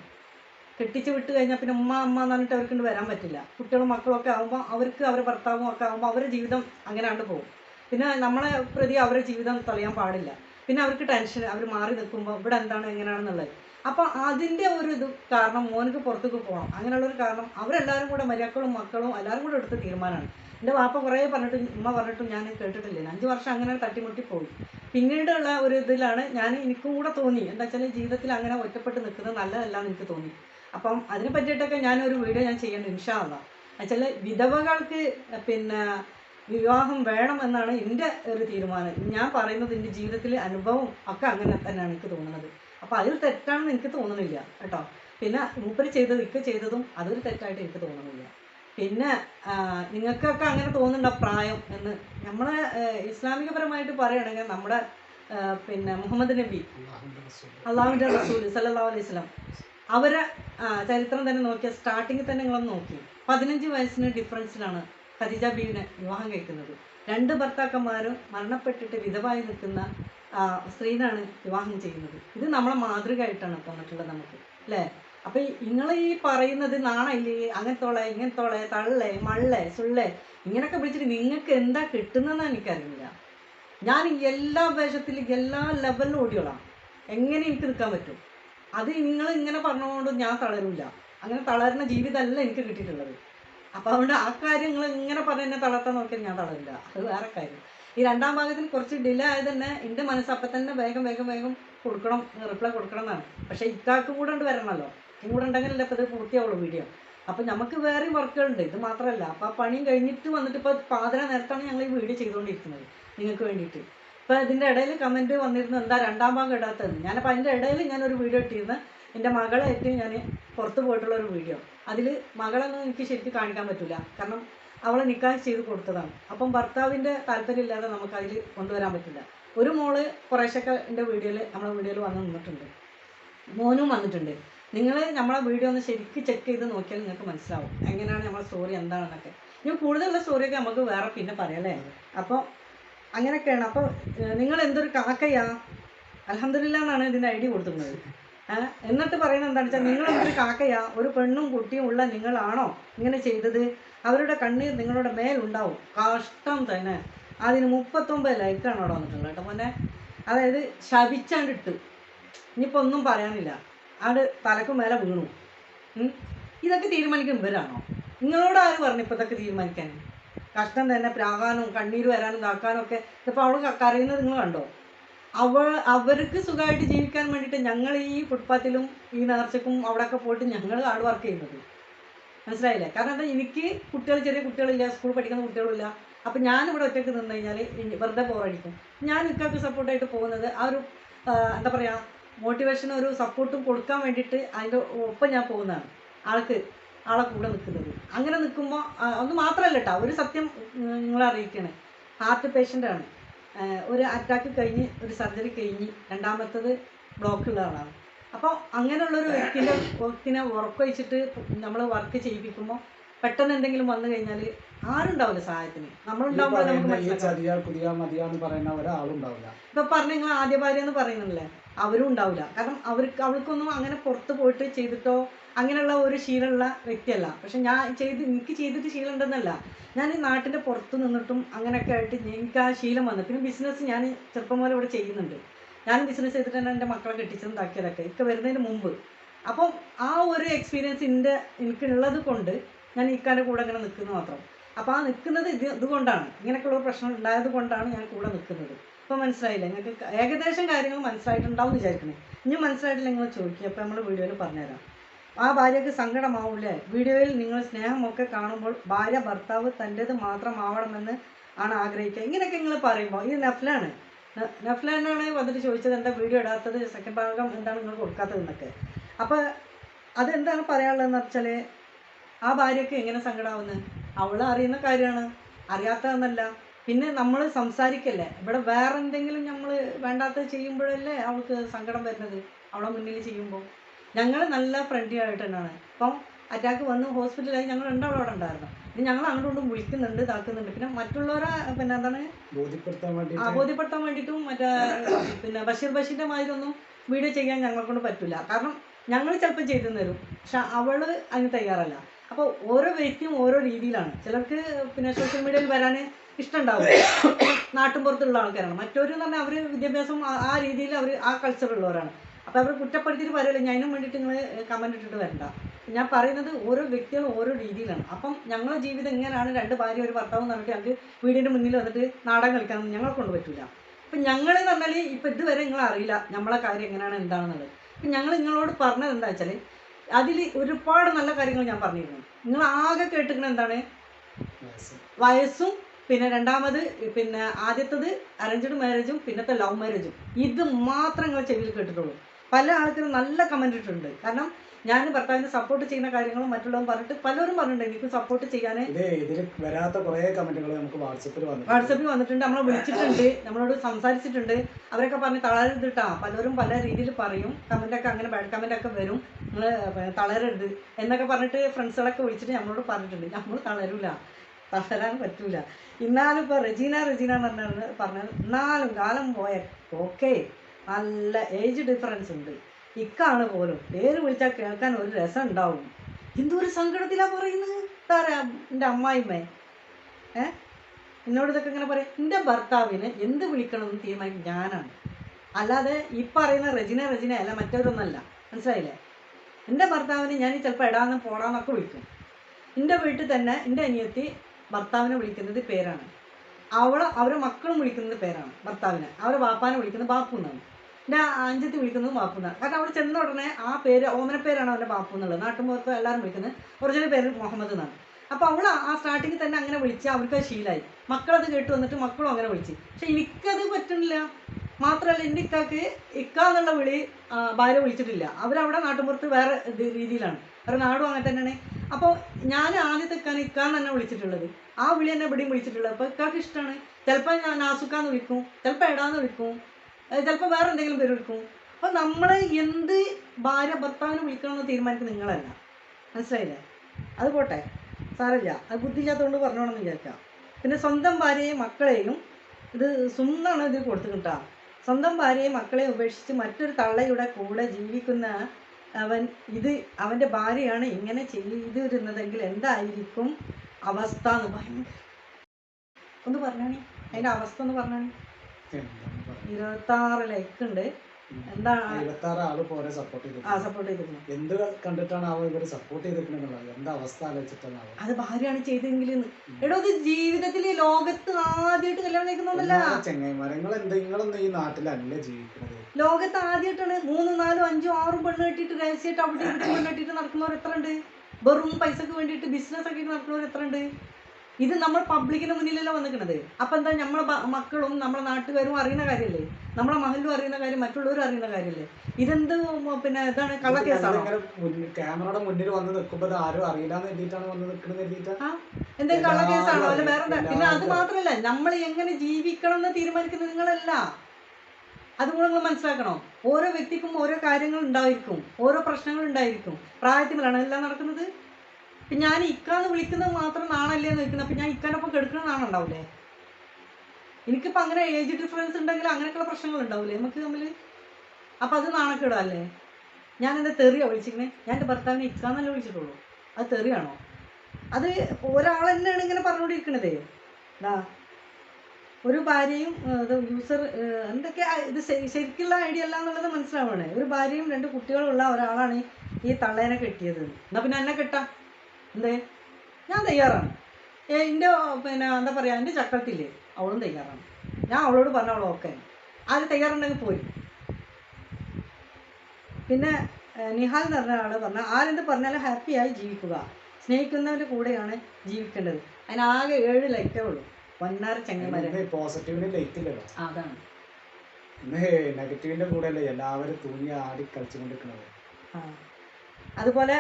കെട്ടിച്ച് വിട്ട് കഴിഞ്ഞാൽ പിന്നെ ഉമ്മ അമ്മ എന്ന് പറഞ്ഞിട്ട് അവർക്ക് വരാൻ പറ്റില്ല. കുട്ടികളും മക്കളൊക്കെ ആകുമ്പോൾ അവർക്ക് അവരുടെ ഭർത്താവും ഒക്കെ ആകുമ്പോൾ അവരുടെ ജീവിതം അങ്ങനെ ആണ്ട് പോകും. പിന്നെ നമ്മളെ പ്രതി അവരുടെ ജീവിതം തളയാൻ പാടില്ല. പിന്നെ അവർക്ക് ടെൻഷൻ അവർ മാറി നിൽക്കുമ്പോൾ ഇവിടെ എന്താണ് എങ്ങനെയാണെന്നുള്ളത്. അപ്പോൾ അതിന്റെ ഒരു ഇത് കാരണം മോനക്ക് പുറത്തേക്ക് പോകണം അങ്ങനെയുള്ള ഒരു കാരണം അവരെല്ലാവരും കൂടെ മര്യാക്കളും മക്കളും എല്ലാവരും കൂടെ എടുത്ത തീരുമാനമാണ്. എന്റെ വാപ്പ കുറേ പറഞ്ഞിട്ടും ഉമ്മ പറഞ്ഞിട്ടും ഞാൻ കേട്ടിട്ടില്ല. അഞ്ച് വർഷം അങ്ങനെ തട്ടിമുട്ടി പോയി പിന്നീടുള്ള ഒരു ഇതിലാണ് ഞാൻ എനിക്കും കൂടെ തോന്നി. എന്താ വെച്ചാൽ ജീവിതത്തിൽ അങ്ങനെ ഒറ്റപ്പെട്ട് നിൽക്കുന്നത് നല്ലതല്ല എന്ന് എനിക്ക് തോന്നി. അപ്പം അതിനെ പറ്റിയിട്ടൊക്കെ ഞാനൊരു വീഡിയോ ഞാൻ ചെയ്യേണ്ട ഇൻഷാല്ല വെച്ചാൽ വിധവകൾക്ക് പിന്നെ വിവാഹം വേണം എന്നാണ് എന്റെ ഒരു തീരുമാനം. ഞാൻ പറയുന്നത് എന്റെ ജീവിതത്തിലെ അനുഭവം ഒക്കെ അങ്ങനെ തന്നെയാണ് എനിക്ക് തോന്നുന്നത്. അപ്പം അതിൽ തെറ്റാണെന്ന് എനിക്ക് തോന്നുന്നില്ല കേട്ടോ. പിന്നെ മൂപ്പര് ചെയ്തത് ഇക്ക ചെയ്തതും അതൊരു തെറ്റായിട്ട് എനിക്ക് തോന്നുന്നില്ല. പിന്നെ നിങ്ങൾക്കൊക്കെ അങ്ങനെ തോന്നുന്നുണ്ടോ പ്രായം എന്ന്? നമ്മളെ ആ, ഇസ്ലാമികപരമായിട്ട് പറയുകയാണെങ്കിൽ നമ്മുടെ പിന്നെ മുഹമ്മദ് നബി അള്ളാഹുവിന്റെ റസൂൽ. സല്ലാ അലൈഹി വസല്ലം അവരെ ചരിത്രം തന്നെ നോക്കിയ സ്റ്റാർട്ടിങ്ങിൽ തന്നെ നിങ്ങളൊന്ന് നോക്കി. പതിനഞ്ച് വയസ്സിന് ഡിഫറൻസിലാണ് ഖദീജ ബീവിനെ വിവാഹം കഴിക്കുന്നത്. രണ്ട് ഭർത്താക്കന്മാരും മരണപ്പെട്ടിട്ട് വിധവായി നിൽക്കുന്ന സ്ത്രീനാണ് വിവാഹം ചെയ്യുന്നത്. ഇത് നമ്മളെ മാതൃകയായിട്ടാണ് തന്നിട്ടുള്ളത് നമുക്ക് അല്ലേ? അപ്പം നിങ്ങൾ ഈ പറയുന്നത് നാണയില്ലേ അങ്ങനത്തോളെ ഇങ്ങനത്തോളെ തള്ളേ മള്ളെ സുള്ളെ ഇങ്ങനൊക്കെ വിളിച്ചിട്ട് നിങ്ങൾക്ക് എന്താ കിട്ടുന്നതെന്ന് എനിക്കറിയില്ല. ഞാൻ എല്ലാ വേഷത്തിലും എല്ലാ ലെവലിലും ഓടിയോളാം. എങ്ങനെ എനിക്ക് നിൽക്കാൻ പറ്റും? അത് നിങ്ങൾ ഇങ്ങനെ പറഞ്ഞുകൊണ്ട് ഞാൻ തളരില്ല അങ്ങനെ തളരുന്ന ജീവിതമല്ല എനിക്ക് കിട്ടിയിട്ടുള്ളത്. അപ്പോൾ അതുകൊണ്ട് ആ നിങ്ങൾ ഇങ്ങനെ പറഞ്ഞ് എന്നെ തളർത്താൻ നോക്കിയാൽ ഞാൻ തളരില്ല. അത് വേറെ കാര്യം. ഈ രണ്ടാം ഭാഗത്തിന് കുറച്ച് ഡിലേ ആയത് തന്നെ എന്റെ മനസ്സ് അപ്പം തന്നെ വേഗം വേഗം വേഗം കൊടുക്കണം റിപ്ലൈ കൊടുക്കണം എന്നാണ്. പക്ഷേ ഇക്കാക്ക് കൂടെ ഉണ്ട് വരണമല്ലോ കൂടെ ഉണ്ടെങ്കിലല്ലേ ഇപ്പോൾ ഇത് പൂർത്തിയാവുള്ളൂ വീഡിയോ. അപ്പോൾ നമുക്ക് വേറെയും വർക്കുകളുണ്ട്. ഇത് മാത്രമല്ല. അപ്പോൾ ആ പണിയും കഴിഞ്ഞിട്ട് വന്നിട്ട് ഇപ്പോൾ പാതിര നേരത്താണ് ഞങ്ങൾ ഈ വീഡിയോ ചെയ്തുകൊണ്ടിരിക്കുന്നത് നിങ്ങൾക്ക് വേണ്ടിയിട്ട്. ഇപ്പോൾ ഇതിന്റെ ഇടയിൽ കമന്റ് വന്നിരുന്നു എന്താ രണ്ടാം ഭാഗം ഇടാത്തതെന്ന്? ഞാനപ്പോൾ അതിന്റെ ഇടയിൽ ഞാനൊരു വീഡിയോ ഇട്ടിരുന്നു. എന്റെ മകളായിട്ട് ഞാൻ പുറത്ത് പോയിട്ടുള്ള ഒരു വീഡിയോ. അതിൽ മകളൊന്നും എനിക്ക് ശരിക്കും കാണിക്കാൻ പറ്റില്ല കാരണം അവളെ നിക്കാഹ് ചെയ്ത് കൊടുത്തതാണ്. അപ്പം ഭർത്താവിന്റെ താല്പര്യമില്ലാതെ നമുക്ക് അതിൽ കൊണ്ടുവരാൻ പറ്റില്ല. ഒരു മോൾ കുറേശ്ശൊക്കെ എന്റെ വീഡിയോയിൽ നമ്മളെ വീഡിയോയിൽ വന്ന് നിന്നിട്ടുണ്ട്. മോനും വന്നിട്ടുണ്ട്. നിങ്ങൾ നമ്മളെ വീഡിയോ ഒന്ന് ശരിക്കും ചെക്ക് ചെയ്ത് നോക്കിയാൽ നിങ്ങൾക്ക് മനസ്സിലാവും. എങ്ങനെയാണ് നമ്മളെ സ്റ്റോറി എന്താണെന്നൊക്കെ. ഇനി കൂടുതലുള്ള സ്റ്റോറിയൊക്കെ നമുക്ക് വേറെ പിന്നെ പറയലേ അപ്പോൾ അങ്ങനെയൊക്കെയാണ്. അപ്പോൾ നിങ്ങൾ എന്തൊരു കാക്കയാ? അലഹമില്ല എന്നാണ് ഇതിന്റെ ഐ കൊടുത്തിട്ടുള്ളത്. കൊടുത്തിരുന്നത് എന്നിട്ട് പറയുന്നത് എന്താണെന്ന് വെച്ചാൽ നിങ്ങൾ എന്തൊരു കാക്കയാ? ഒരു പെണ്ണും കുട്ടിയും ഉള്ള നിങ്ങളാണോ ഇങ്ങനെ ചെയ്തത്? അവരുടെ കണ്ണീർ നിങ്ങളുടെ മേലുണ്ടാവും കഷ്ടം തന്നെ. അതിന് മുപ്പത്തൊമ്പത് ലൈക്കാണ് അവിടെ വന്നിട്ടുള്ളത് കേട്ടോ മോനെ. അതായത് ശപിച്ചാണ്ടിട്ട് ഇനിയിപ്പോൾ ഒന്നും പറയാനില്ല. ആട് തലക്ക് മേലെ വീണു. ഇതൊക്കെ തീരുമാനിക്കും ഇവരാണോ? നിങ്ങളോട് ആര് പറഞ്ഞു ഇപ്പോൾ ഇതൊക്കെ തീരുമാനിക്കാൻ? കഷ്ടം തന്നെ പ്രാകാനും കണ്ണീര് വരാനും ഇതാക്കാനും ഒക്കെ ഇതിപ്പോൾ അവൾ കറിയുന്നത് നിങ്ങൾ കണ്ടോ? അവൾ അവർക്ക് സുഖമായിട്ട് ജീവിക്കാൻ വേണ്ടിയിട്ട് ഞങ്ങൾ ഈ ഫുട്പാത്തിലും ഈ നേർച്ചക്കും അവിടെയൊക്കെ പോയിട്ട് ഞങ്ങൾ ഹാർഡ് വർക്ക് ചെയ്യുന്നത്. മനസ്സിലായില്ലേ? കാരണം എന്താ? എനിക്ക് കുട്ടികൾ ചെറിയ കുട്ടികളില്ല സ്കൂൾ പഠിക്കുന്ന കുട്ടികളില്ല. അപ്പം ഞാനിവിടെ ഒറ്റയ്ക്ക് നിന്ന് കഴിഞ്ഞാൽ വെറുതെ ബോറടിക്കും ഞാൻ ഇക്കാക്ക് സപ്പോർട്ടായിട്ട് പോകുന്നത് ആ ഒരു എന്താ പറയുക മോട്ടിവേഷനും ഒരു സപ്പോർട്ടും കൊടുക്കാൻ വേണ്ടിയിട്ട് അതിന്റെ ഒപ്പം ഞാൻ പോകുന്നതാണ്. ആൾക്ക് ആളെ കൂടെ നിൽക്കുന്നത്. അങ്ങനെ നിൽക്കുമ്പോൾ അത് മാത്രമല്ല കേട്ടോ ഒരു സത്യം നിങ്ങളെ അറിയിക്കണേ ഹാർട്ട് പേഷ്യന്റാണ് ഒരു അറ്റാക്ക് കഴിഞ്ഞ് ഒരു സർജറി കഴിഞ്ഞ് രണ്ടാമത്തത് ബ്ലോക്കുള്ള ആളാണ്. അപ്പോൾ അങ്ങനെയുള്ളൊരു വ്യക്തിന്റെ വ്യക്തിനെ ഉറക്കൊഴിച്ചിട്ട് നമ്മൾ വർക്ക് ചെയ്യിപ്പിക്കുമ്പോൾ പെട്ടെന്ന് എന്തെങ്കിലും വന്നു കഴിഞ്ഞാൽ ആരുണ്ടാവില്ല സഹായത്തിന്. നമ്മളുണ്ടാവുമ്പോൾ നമുക്ക് മനസ്സിലാക്കാം. ഇപ്പൊ പറഞ്ഞ നിങ്ങൾ ആദ്യ ഭാര്യ എന്ന് പറയുന്നില്ലേ? അവരും ഉണ്ടാവില്ല. കാരണം അവർക്ക് അവൾക്കൊന്നും അങ്ങനെ പുറത്ത് പോയിട്ട് ചെയ്തിട്ടോ അങ്ങനെയുള്ള ഒരു ശീലമുള്ള വ്യക്തിയല്ല. പക്ഷെ ഞാൻ ചെയ്ത് എനിക്ക് ചെയ്തിട്ട് ശീലം ഉണ്ടെന്നല്ല ഞാൻ ഈ നാട്ടിന്റെ പുറത്ത് നിന്നിട്ടും അങ്ങനെയൊക്കെ ആയിട്ട് എനിക്ക് ആ ശീലം വന്നു. പിന്നെ ബിസിനസ് ഞാൻ ചെറുപ്പം മുതൽ ഇവിടെ ചെയ്യുന്നുണ്ട്. ഞാൻ ബിസിനസ് ചെയ്തിട്ട് തന്നെ എന്റെ മക്കളെ കെട്ടിച്ചതാക്കിയതൊക്കെ ഇതൊക്കെ വരുന്നതിന് മുമ്പ്. അപ്പം ആ ഒരു എക്സ്പീരിയൻസ് എന്റെ എനിക്കുള്ളത് കൊണ്ട് ഞാൻ ഇക്കാന്റെ കൂടെ അങ്ങനെ നിൽക്കുന്നു മാത്രം. അപ്പോൾ ആ നിൽക്കുന്നത് ഇത് ഇതുകൊണ്ടാണ്. ഇങ്ങനെയൊക്കെയുള്ള പ്രശ്നം ഉണ്ടായത് കൊണ്ടാണ് ഞാൻ കൂടെ നിൽക്കുന്നത്. ഇപ്പോൾ മനസ്സിലായില്ല? നിങ്ങൾക്ക് ഏകദേശം കാര്യങ്ങൾ മനസ്സിലായിട്ടുണ്ടാവും എന്ന് വിചാരിക്കണേ. ഇനി മനസ്സിലായിട്ടില്ല നിങ്ങൾ ചോദിക്കുക. അപ്പോൾ നമ്മൾ വീഡിയോയിൽ പറഞ്ഞുതരാം. ആ ഭാര്യക്ക് സങ്കടമാവൂലേ വീഡിയോയിൽ നിങ്ങൾ സ്നേഹമൊക്കെ കാണുമ്പോൾ ഭാര്യ ഭർത്താവ് തന്റേത് മാത്രമാവണമെന്ന് ആണ് ആഗ്രഹിക്കുക. ഇങ്ങനെയൊക്കെ നിങ്ങൾ പറയുമ്പോൾ ഇത് നഫ്ലാണ് നഫ്ലാനാണ് വന്നിട്ട് ചോദിച്ചത് എന്താ വീഡിയോ ഇടാത്തത്? സെക്കൻഡ് ഭാഗം എന്താണ് നിങ്ങൾ കൊടുക്കാത്തത് എന്നൊക്കെ. അപ്പോൾ അതെന്താണ് പറയാനുള്ളതെന്ന് വെച്ചാൽ ആ ഭാര്യക്ക് എങ്ങനെ സങ്കടമാവുന്നത് അവൾ അറിയുന്ന കാര്യമാണ്. അറിയാത്തതെന്നല്ല. പിന്നെ നമ്മൾ സംസാരിക്കല്ലേ? ഇവിടെ വേറെ എന്തെങ്കിലും നമ്മൾ വേണ്ടാത്തത് ചെയ്യുമ്പോഴല്ലേ അവൾക്ക് സങ്കടം വരുന്നത് അവളെ മുന്നിൽ ചെയ്യുമ്പോൾ ഞങ്ങൾ നല്ല ഫ്രണ്ട്ലി ആയിട്ട് തന്നെയാണ്. ഇപ്പം അറ്റാക്ക് വന്ന് ഹോസ്പിറ്റലായി ഞങ്ങൾ രണ്ടാളും അവിടെ ഉണ്ടായിരുന്നു. പിന്നെ ഞങ്ങൾ അങ്ങോട്ടും ഇങ്ങോട്ടും വിളിക്കുന്നുണ്ട് ഇതാക്കുന്നുണ്ട്. പിന്നെ മറ്റുള്ളവരെ പിന്നെ എന്താണ്? ബോധ്യപ്പെടുത്താൻ വേണ്ടിയിട്ടും. മറ്റേ പിന്നെ ബഷീർ ബഷീറിന്റെ മാതിരി ഒന്നും വീഡിയോ ചെയ്യാൻ ഞങ്ങളെ കൊണ്ട് പറ്റില്ല കാരണം ഞങ്ങൾ ചിലപ്പോൾ ചെയ്തു തരും. പക്ഷെ അവൾ അതിന് തയ്യാറല്ല. അപ്പോൾ ഓരോ വ്യക്തിയും ഓരോ രീതിയിലാണ്. ചിലർക്ക് പിന്നെ സോഷ്യൽ മീഡിയയിൽ വരാൻ ഇഷ്ടമുണ്ടാവും നാട്ടും പുറത്തുള്ള ആൾക്കാരാണ്. മറ്റൊരു പറഞ്ഞാൽ അവർ വിദ്യാഭ്യാസം ആ- രീതിയിൽ അവർ ആ കൾച്ചറുള്ളവരാണ് അപ്പോൾ അവർ കുറ്റപ്പെടുത്തിയിട്ട് പറയില്ല ഞാൻ അതിനും വേണ്ടിയിട്ട് നിങ്ങൾ കമന്റ് ഇട്ടിട്ട് വരണ്ട. ഞാൻ പറയുന്നത് ഓരോ വ്യക്തികളും ഓരോ രീതിയിലാണ്. അപ്പം ഞങ്ങളുടെ ജീവിതം ഇങ്ങനെയാണ് രണ്ട് ഭാര്യ ഒരു ഭർത്താവ് എന്ന് പറഞ്ഞിട്ട് ഞങ്ങൾക്ക് വീടിന്റെ മുന്നിൽ വന്നിട്ട് നാടകം കളിക്കാനൊന്നും ഞങ്ങളെ കൊണ്ട് പറ്റില്ല അപ്പം ഞങ്ങൾ എന്ന് പറഞ്ഞാൽ ഇപ്പം ഇതുവരെ നിങ്ങൾ അറിയില്ല നമ്മളെ കാര്യം എങ്ങനെയാണ് എന്താണെന്നുള്ളത്. അപ്പം ഞങ്ങൾ നിങ്ങളോട് പറഞ്ഞത് എന്താ വെച്ചാൽ അതിൽ ഒരുപാട് നല്ല കാര്യങ്ങൾ ഞാൻ പറഞ്ഞിരുന്നു. നിങ്ങൾ ആകെ കേട്ടിരിക്കുന്നത് എന്താണ്? വയസ്സ്. പിന്നെ രണ്ടാമത് പിന്നെ ആദ്യത്തത് അറേഞ്ച്ഡ് മാരേജും പിന്നത്തെ ലവ് മാരേജും ഇത് മാത്രം നിങ്ങൾ ചെവിയിൽ കേട്ടിട്ടുള്ളൂ. പല ആൾക്കാരും നല്ല കമന്റ് ഇട്ടിട്ടുണ്ട്. കാരണം ഞാൻ ഭർത്താവിനെ സപ്പോർട്ട് ചെയ്യുന്ന കാര്യങ്ങളും മറ്റുള്ളവരും പറഞ്ഞിട്ട് പലരും പറഞ്ഞിട്ടുണ്ട് എനിക്ക് സപ്പോർട്ട് ചെയ്യാനേ. ഇത് ഇതിൽ വരാത്ത കുറേ കമന്റുകൾ നമുക്ക് വാട്സപ്പിൽ വന്നു വാട്സപ്പിൽ വന്നിട്ടുണ്ട്. നമ്മളെ വിളിച്ചിട്ടുണ്ട്. നമ്മളോട് സംസാരിച്ചിട്ടുണ്ട്. അവരൊക്കെ പറഞ്ഞ് തളരുതിട്ടാ പലരും പല രീതിയിൽ പറയും. കമന്റൊക്കെ അങ്ങനെ ബാഡ് കമന്റൊക്കെ വരും. നിങ്ങൾ തളരരുത് എന്നൊക്കെ പറഞ്ഞിട്ട് ഫ്രണ്ട്സുകളൊക്കെ വിളിച്ചിട്ട് നമ്മളോട് പറഞ്ഞിട്ടുണ്ട്. നമ്മൾ തളരൂല. തളരാൻ പറ്റൂല. എന്നാലും ഇപ്പോൾ റെജീന റെജീന എന്ന് പറഞ്ഞാൽ പറഞ്ഞത് എന്നാലും കാലം പോയ ഓക്കെ. നല്ല ഏജ് ഡിഫറൻസ് ഉണ്ട്. ഇക്കാണ് പോലും പേര് വിളിച്ചാൽ കേൾക്കാൻ ഒരു രസം ഉണ്ടാവും. എന്തൊരു സങ്കടത്തിലാണ് പറയുന്നത്? താരാ എന്റെ അമ്മായിമ്മേ. ഏ? എന്നോട് ഇതൊക്കെ ഇങ്ങനെ പറയാം. എന്റെ ഭർത്താവിന് എന്ത് വിളിക്കണമെന്ന് തീരുമാനിക്കും ഞാനാണ്. അല്ലാതെ ഈ പറയുന്ന റെജിന റെജിന അല്ല മറ്റവരൊന്നല്ല. മനസ്സിലായില്ലേ? എന്റെ ഭർത്താവിന് ഞാൻ ചിലപ്പോൾ ഇടാന്ന് പോടാന്നൊക്കെ വിളിക്കും. എന്റെ വീട്ടിൽ തന്നെ എന്റെ അനിയത്തി ഭർത്താവിനെ വിളിക്കുന്നത് പേരാണ്. അവളെ അവരെ മക്കളും വിളിക്കുന്നത് പേരാണ് ഭർത്താവിനെ. അവരെ വാപ്പാനെ വിളിക്കുന്നത് ബാപ്പു എന്നാണ് എന്റെ അഞ്ചത്തി വിളിക്കുന്നത് ബാപ്പു എന്നാണ് കാരണം അവിടെ ചെന്ന ഉടനെ ആ പേര് ഓമന പേരാണ് അവന്റെ ബാപ്പു എന്നുള്ളത്. നാട്ടുമ്പുറത്ത് എല്ലാവരും വിളിക്കുന്നത് ഒറിജിനൽ പേര് മുഹമ്മദ് എന്നാണ്. അപ്പോൾ അവൾ ആ സ്റ്റാർട്ടിങ്ങിൽ തന്നെ അങ്ങനെ വിളിച്ച് അവർക്ക് ശീലമായി മക്കളത് കേട്ട് വന്നിട്ട് മക്കളും അങ്ങനെ വിളിച്ച്. പക്ഷെ എനിക്കത് പറ്റുന്നില്ല. മാത്രമല്ല എന്റെ ഇക്കാക്ക് ഇക്ക എന്നുള്ള വിളി ഭാര്യ വിളിച്ചിട്ടില്ല. അവരവിടെ നാട്ടുമ്പുറത്ത് വേറെ രീതിയിലാണ്. വേറെ നാടും അങ്ങനെ തന്നെയാണ്. അപ്പോൾ ഞാൻ ആദ്യത്തെ ഇക്കാൻ ഇക്കാന്ന് തന്നെ വിളിച്ചിട്ടുള്ളത്. ആ വിളി തന്നെ ഇവിടെയും വിളിച്ചിട്ടുള്ളത്. അപ്പോൾ ഇക്കാക്ക് ഇഷ്ടമാണ് ചിലപ്പോൾ ഞാൻ നാസുക്കാന്ന് വിളിക്കും ചിലപ്പോൾ എടാന്ന് വിളിക്കും ചിലപ്പോൾ വേറെ എന്തെങ്കിലും പേര് വിളിക്കും. അപ്പോൾ നമ്മൾ എന്ത് ഭാര്യ ഭർത്താവിനെ വിളിക്കണമെന്ന് തീരുമാനിക്കും നിങ്ങളല്ല. മനസ്സിലായില്ലേ? അത് പോട്ടെ. സാരമില്ല. അത് ബുദ്ധിയില്ലാത്തതുകൊണ്ട് പറഞ്ഞോണമെന്ന് വിചാരിക്കാം. പിന്നെ സ്വന്തം ഭാര്യയെയും മക്കളെയും ഇത് സുന്നാണ് ഇതിൽ കൊടുത്തുകിട്ടാ സ്വന്തം ഭാര്യയെ മക്കളെ ഉപേക്ഷിച്ച് മറ്റൊരു തള്ളയുടെ കൂടെ ജീവിക്കുന്ന അവൻ ഇത് അവന്റെ ഭാര്യയാണ് ഇങ്ങനെ ചെയ്തിരുന്നതെങ്കിൽ എന്തായിരിക്കും അവസ്ഥ എന്ന് ഭയങ്കര ഒന്ന് പറഞ്ഞാണി. അതിന്റെ അവസ്ഥ ഒന്ന് പറഞ്ഞാണി. ഇരുപത്തി ആറ് ഇരുപത്താറ് ലൈക്ക് ഉണ്ട്. എന്താണ് ഇരുപത്താറ് ആൾ പോരെ സപ്പോർട്ട് സപ്പോർട്ട് എന്ത് കണ്ടിട്ടാണ് അവ ഇവർ സപ്പോർട്ട് എന്താ അവസ്ഥ ആലോചിച്ചിട്ടാണ് അത് ഭാര്യയാണ് ചെയ്തെങ്കിൽ എടോ ഇത് ജീവിതത്തിൽ ലോകത്ത് ആദ്യമായിട്ട് കല്യാണം കഴിക്കുന്നതല്ല. ചെങ്ങൈമാരെ നിങ്ങൾ എന്ത് നിങ്ങളൊന്നും ഈ നാട്ടിലല്ല ജീവിക്കുന്നത്? ലോകത്ത് ആദ്യമായിട്ടാണ് മൂന്നും നാലും അഞ്ചും ആറും പെണ്ണ് കെട്ടിട്ട് രഹസ്യമായിട്ട് അവിടെ ഇവിടെ പെണ്ണ് കെട്ടിട്ട് നടക്കുന്നവർ എത്ര ഉണ്ട് വെറും പൈസക്ക് വേണ്ടിയിട്ട് ബിസിനസ് ഒക്കെ നടക്കുന്നവർ എത്ര ഉണ്ട് ഇത് നമ്മൾ പബ്ലിക്കിന്റെ മുന്നിലല്ല വന്നിക്കണത് അപ്പം എന്താ നമ്മളെ മക്കളും നമ്മളെ നാട്ടുകാരും അറിയുന്ന കാര്യമല്ലേ നമ്മളെ മഹലും അറിയുന്ന കാര്യം മറ്റുള്ളവരും അറിയുന്ന കാര്യമല്ലേ ഇതെന്ത് പിന്നെ ഇതാണ് കള്ളക്കേസാണോ ക്യാമറയുടെ മുന്നിൽ വന്ന് നിൽക്കുമ്പോൾ ആരും അറിയില്ലാന്ന് എഴുതിയിട്ടാണ് വന്ന് നിൽക്കുന്നത് എഴുതിയിട്ട്. എന്തെങ്കിലും കള്ളക്കേസാണോ അല്ല വേറെ പിന്നെ അത് മാത്രമല്ല നമ്മൾ എങ്ങനെ ജീവിക്കണം എന്ന് തീരുമാനിക്കുന്നത് നിങ്ങളല്ല. അതുകൂടെ നിങ്ങൾ മനസ്സിലാക്കണോ? ഓരോ വ്യക്തിക്കും ഓരോ കാര്യങ്ങൾ ഉണ്ടായിരിക്കും ഓരോ പ്രശ്നങ്ങൾ ഉണ്ടായിരിക്കും. പ്രായത്തിലാണ് എല്ലാം നടക്കുന്നത്. ഇപ്പം ഞാൻ ഇക്കാന്ന് വിളിക്കുന്നത് മാത്രം നാണല്ലേ എന്ന് വെക്കുന്നത് അപ്പം ഞാൻ ഇക്കാനൊപ്പം കെടുക്കുന്ന നാണുണ്ടാവില്ലേ എനിക്കിപ്പോൾ അങ്ങനെ ഏജ് ഡിഫറൻസ് ഉണ്ടെങ്കിൽ അങ്ങനെയൊക്കെയുള്ള പ്രശ്നങ്ങൾ ഉണ്ടാവില്ലേ നമുക്ക് തമ്മിൽ അപ്പം അത് നാണക്കേടല്ലേ? ഞാൻ എന്നെ തെറിയാണ് വിളിച്ചിരിക്കണേ? ഞാൻ എന്റെ ഭർത്താവിനെ ഇക്കാന്നല്ലേ വിളിച്ചിട്ടുള്ളൂ. അത് തെറിയാണോ? അത് ഒരാൾ തന്നെയാണ് ഇങ്ങനെ പറഞ്ഞുകൊണ്ടിരിക്കണതേ. എന്താ ഒരു ഭാര്യയും യൂസർ എന്തൊക്കെ ഇത് ശരിക്കുള്ള ഐഡിയ അല്ല എന്നുള്ളത് മനസ്സിലാവണേ. ഒരു ഭാര്യയും രണ്ട് കുട്ടികളുള്ള ഒരാളാണ് ഈ തള്ളേനെ കെട്ടിയത്. എന്നാ പിന്നെ എന്നെ കെട്ടാ? എന്തേ? ഞാൻ തയ്യാറാണ്. എന്റെ പിന്നെ എന്താ പറയുക എന്റെ ചക്കത്തില്ലേ അവളും തയ്യാറാണ്. ഞാൻ അവളോട് പറഞ്ഞ അവൾ ഓക്കെ ആര് തയ്യാറുണ്ടെങ്കിൽ പോയി പിന്നെ നിഹാൽ എന്ന് പറഞ്ഞ ആൾ പറഞ്ഞ ആരെന്ത് പറഞ്ഞാലും ഹാപ്പിയായി ജീവിക്കുക. സ്നേഹിക്കുന്നവരുടെ കൂടെയാണ് ജീവിക്കേണ്ടത്. അതിനാകെ ഏഴ് ലൈറ്റേ ഉള്ളൂ. വന്നാറ് ചെങ്ങന്മാരെ. ഇന്ന് പോസിറ്റീവിന് ലേറ്റ് ഇല്ലല്ലോ. അതാണ്. ഇന്ന് നെഗറ്റീവിന്റെ കൂടെ അല്ലേ എല്ലാവരും തൂങ്ങി ആടി കളിച്ചുകൊണ്ടിരിക്കുന്നത്. അതുപോലെ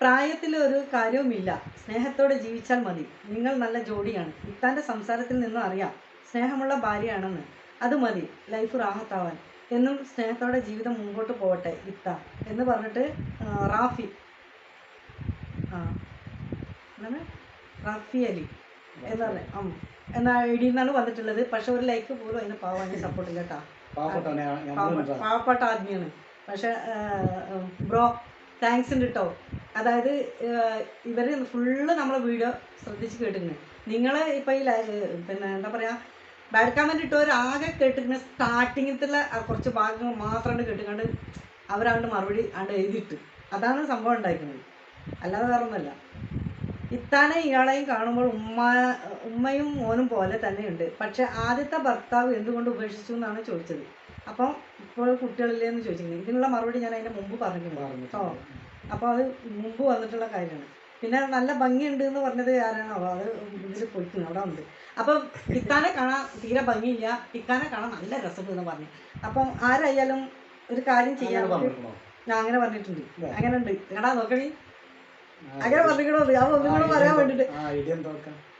പ്രായത്തിൽ ഒരു കാര്യവുമില്ല. സ്നേഹത്തോടെ ജീവിച്ചാൽ മതി. നിങ്ങൾ നല്ല ജോഡിയാണ്. ഇത്താന്റെ സംസാരത്തിൽ നിന്നും അറിയാം. സ്നേഹമുള്ള ഭാര്യയാണെന്ന്. അത് മതി. ലൈഫ് റാഹത്താവാൻ. എന്നും സ്നേഹത്തോടെ ജീവിതം മുമ്പോട്ട് പോകട്ടെ ഇത്ത. എന്ന് പറഞ്ഞിട്ട് റാഫി. ആ എന്താണ്? റാഫി അലി. എന്ന് പറഞ്ഞ. എന്ന ഐ നിന്നാണ് വന്നിട്ടുള്ളത്. പക്ഷെ ഒരു ലൈക്ക് പോലും അതിന് പാവാൻ സപ്പോർട്ടില്ല കേട്ടാ. പാവപ്പെട്ട ആദ്മിയാണ്. പക്ഷെ ബ്രോ താങ്ക്സ് ഉണ്ട് കേട്ടോ അതായത് ഇവർ ഫുള്ള് നമ്മളെ വീഡിയോ ശ്രദ്ധിച്ച് കേട്ടിരുന്നു നിങ്ങൾ ഇപ്പോൾ ഈ പിന്നെ എന്താ പറയുക ബാഡ് കമന്റ് ഇട്ടവർ ആകെ കേട്ടിരുന്ന സ്റ്റാർട്ടിങ്ങിലത്തെ കുറച്ച് ഭാഗങ്ങൾ മാത്രമാണ് കേട്ടുകൊണ്ട് അവരങ്ങോട്ട് മറുപടി അങ്ങോട്ട് എഴുതിയിട്ട്. അതാണ് സംഭവം ഉണ്ടായിരിക്കുന്നത് അല്ലാതെ വേറെ ഒന്നുമല്ല ഇത്താനെ ഇയാളെയും കാണുമ്പോൾ ഉമ്മ ഉമ്മയും മോനും പോലെ തന്നെയുണ്ട്. പക്ഷെ ആദ്യത്തെ ഭർത്താവ് എന്തുകൊണ്ട് ഉപേക്ഷിച്ചു എന്നാണ് ചോദിച്ചത്. അപ്പം ഇപ്പോൾ കുട്ടികളില്ലേ എന്ന് ചോദിച്ചിരുന്നു ഇതിനുള്ള മറുപടി ഞാൻ അതിന്റെ മുമ്പ് പറഞ്ഞു. കേട്ടോ അപ്പോൾ അത് മുമ്പ് വന്നിട്ടുള്ള കാര്യമാണ്. പിന്നെ നല്ല ഭംഗിയുണ്ട് എന്ന് പറഞ്ഞത് ആരാണോ? അത് ഇതിൽ പൊയ്ക്കുന്നു. അവിടെ ഉണ്ട്. അപ്പം ഇക്കാനെ കാണാൻ തീരെ ഭംഗിയില്ല. ഇക്കാനെ കാണാൻ നല്ല രസമുണ്ട് എന്ന് പറഞ്ഞു. അപ്പം ആരായാലും ഒരു കാര്യം ചെയ്യാൻ പറഞ്ഞിട്ടുണ്ടോ? ഞാൻ അങ്ങനെ പറഞ്ഞിട്ടുണ്ട്. അങ്ങനെ ഉണ്ട്. എടാ നോക്കണി അങ്ങനെ പറഞ്ഞിക്കണോ അത് ഒന്നും കൂടെ പറയാൻ വേണ്ടിട്ട്.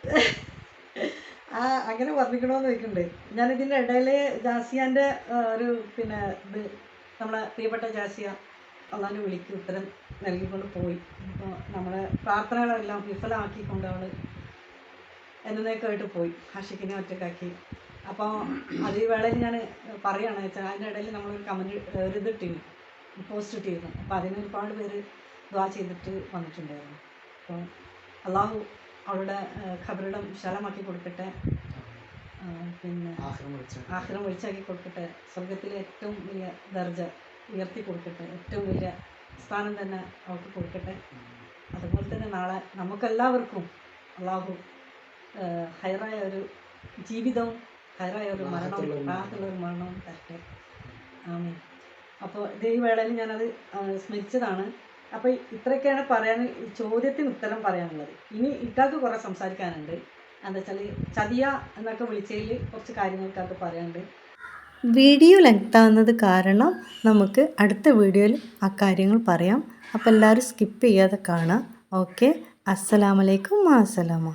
<laughs> ആ അങ്ങനെ വർണിക്കണമെന്ന് ചോദിക്കുന്നുണ്ട് ഞാൻ ഇതിന്റെ ഇടയിൽ ജാസിയാന്റെ ഒരു പിന്നെ ഇത് നമ്മളെ പ്രിയപ്പെട്ട ജാസിയ അള്ളാന്റെ വിളിക്ക് ഉത്തരം നൽകിക്കൊണ്ട് പോയി. അപ്പോൾ നമ്മളെ പ്രാർത്ഥനകളെല്ലാം വിഫലമാക്കിക്കൊണ്ട് അവൾ എന്നേക്കായിട്ട് പോയി ഹർഷിക്കിനെ ഒറ്റക്കാക്കി. അപ്പോൾ അത് ഈ വേളയിൽ ഞാൻ പറയുകയാണ് വെച്ചാൽ അതിന്റെ ഇടയിൽ നമ്മളൊരു കമന്റ് ഒരു ഇത് പോസ്റ്റ് ഇട്ടിരുന്നു. അപ്പോൾ അതിന് ഒരുപാട് പേര് ദ്വാ ചെയ്തിട്ട് വന്നിട്ടുണ്ടായിരുന്നു. അപ്പോൾ അള്ളാഹു അവളുടെ ഖബറിടം വിശാലമാക്കി കൊടുക്കട്ടെ. പിന്നെ ആഹ്റം ഒഴിച്ചാക്കി കൊടുക്കട്ടെ. സ്വർഗത്തിലെ ഏറ്റവും വലിയ ദർജ ഉയർത്തി കൊടുക്കട്ടെ. ഏറ്റവും വലിയ സ്ഥാനം തന്നെ അവൾക്ക് കൊടുക്കട്ടെ. അതുപോലെ തന്നെ നാളെ നമുക്കെല്ലാവർക്കും അള്ളാഹു ഹയറായ ഹൈറായ ഒരു ജീവിതവും ഹൈറായ ഒരു മരണവും റാഹത്തുള്ള ഒരു മരണവും തരട്ടെ. ആമേ അപ്പോൾ ഇതേ വേളയിൽ ഞാനത് സ്മരിച്ചതാണ്. അപ്പോൾ ഇത്രയൊക്കെയാണ് പറയാൻ ചോദ്യത്തിന് ഉത്തരം പറയാനുള്ളത്. ഇനി ഇക്കാക്ക് കുറേ സംസാരിക്കാനുണ്ട്. എന്താ വെച്ചാൽ ചതിയ എന്നൊക്കെ വിളിച്ചതിൽ കുറച്ച് കാര്യങ്ങൾക്കൊക്കെ പറയാനുണ്ട്. വീഡിയോ ലെങ്താവുന്നത് കാരണം നമുക്ക് അടുത്ത വീഡിയോയിൽ ആ കാര്യങ്ങൾ പറയാം. അപ്പോൾ എല്ലാവരും സ്കിപ്പ് ചെയ്യാതെ കാണാം. ഓക്കെ. അസ്സലാമലൈക്കും അസ്സലാമ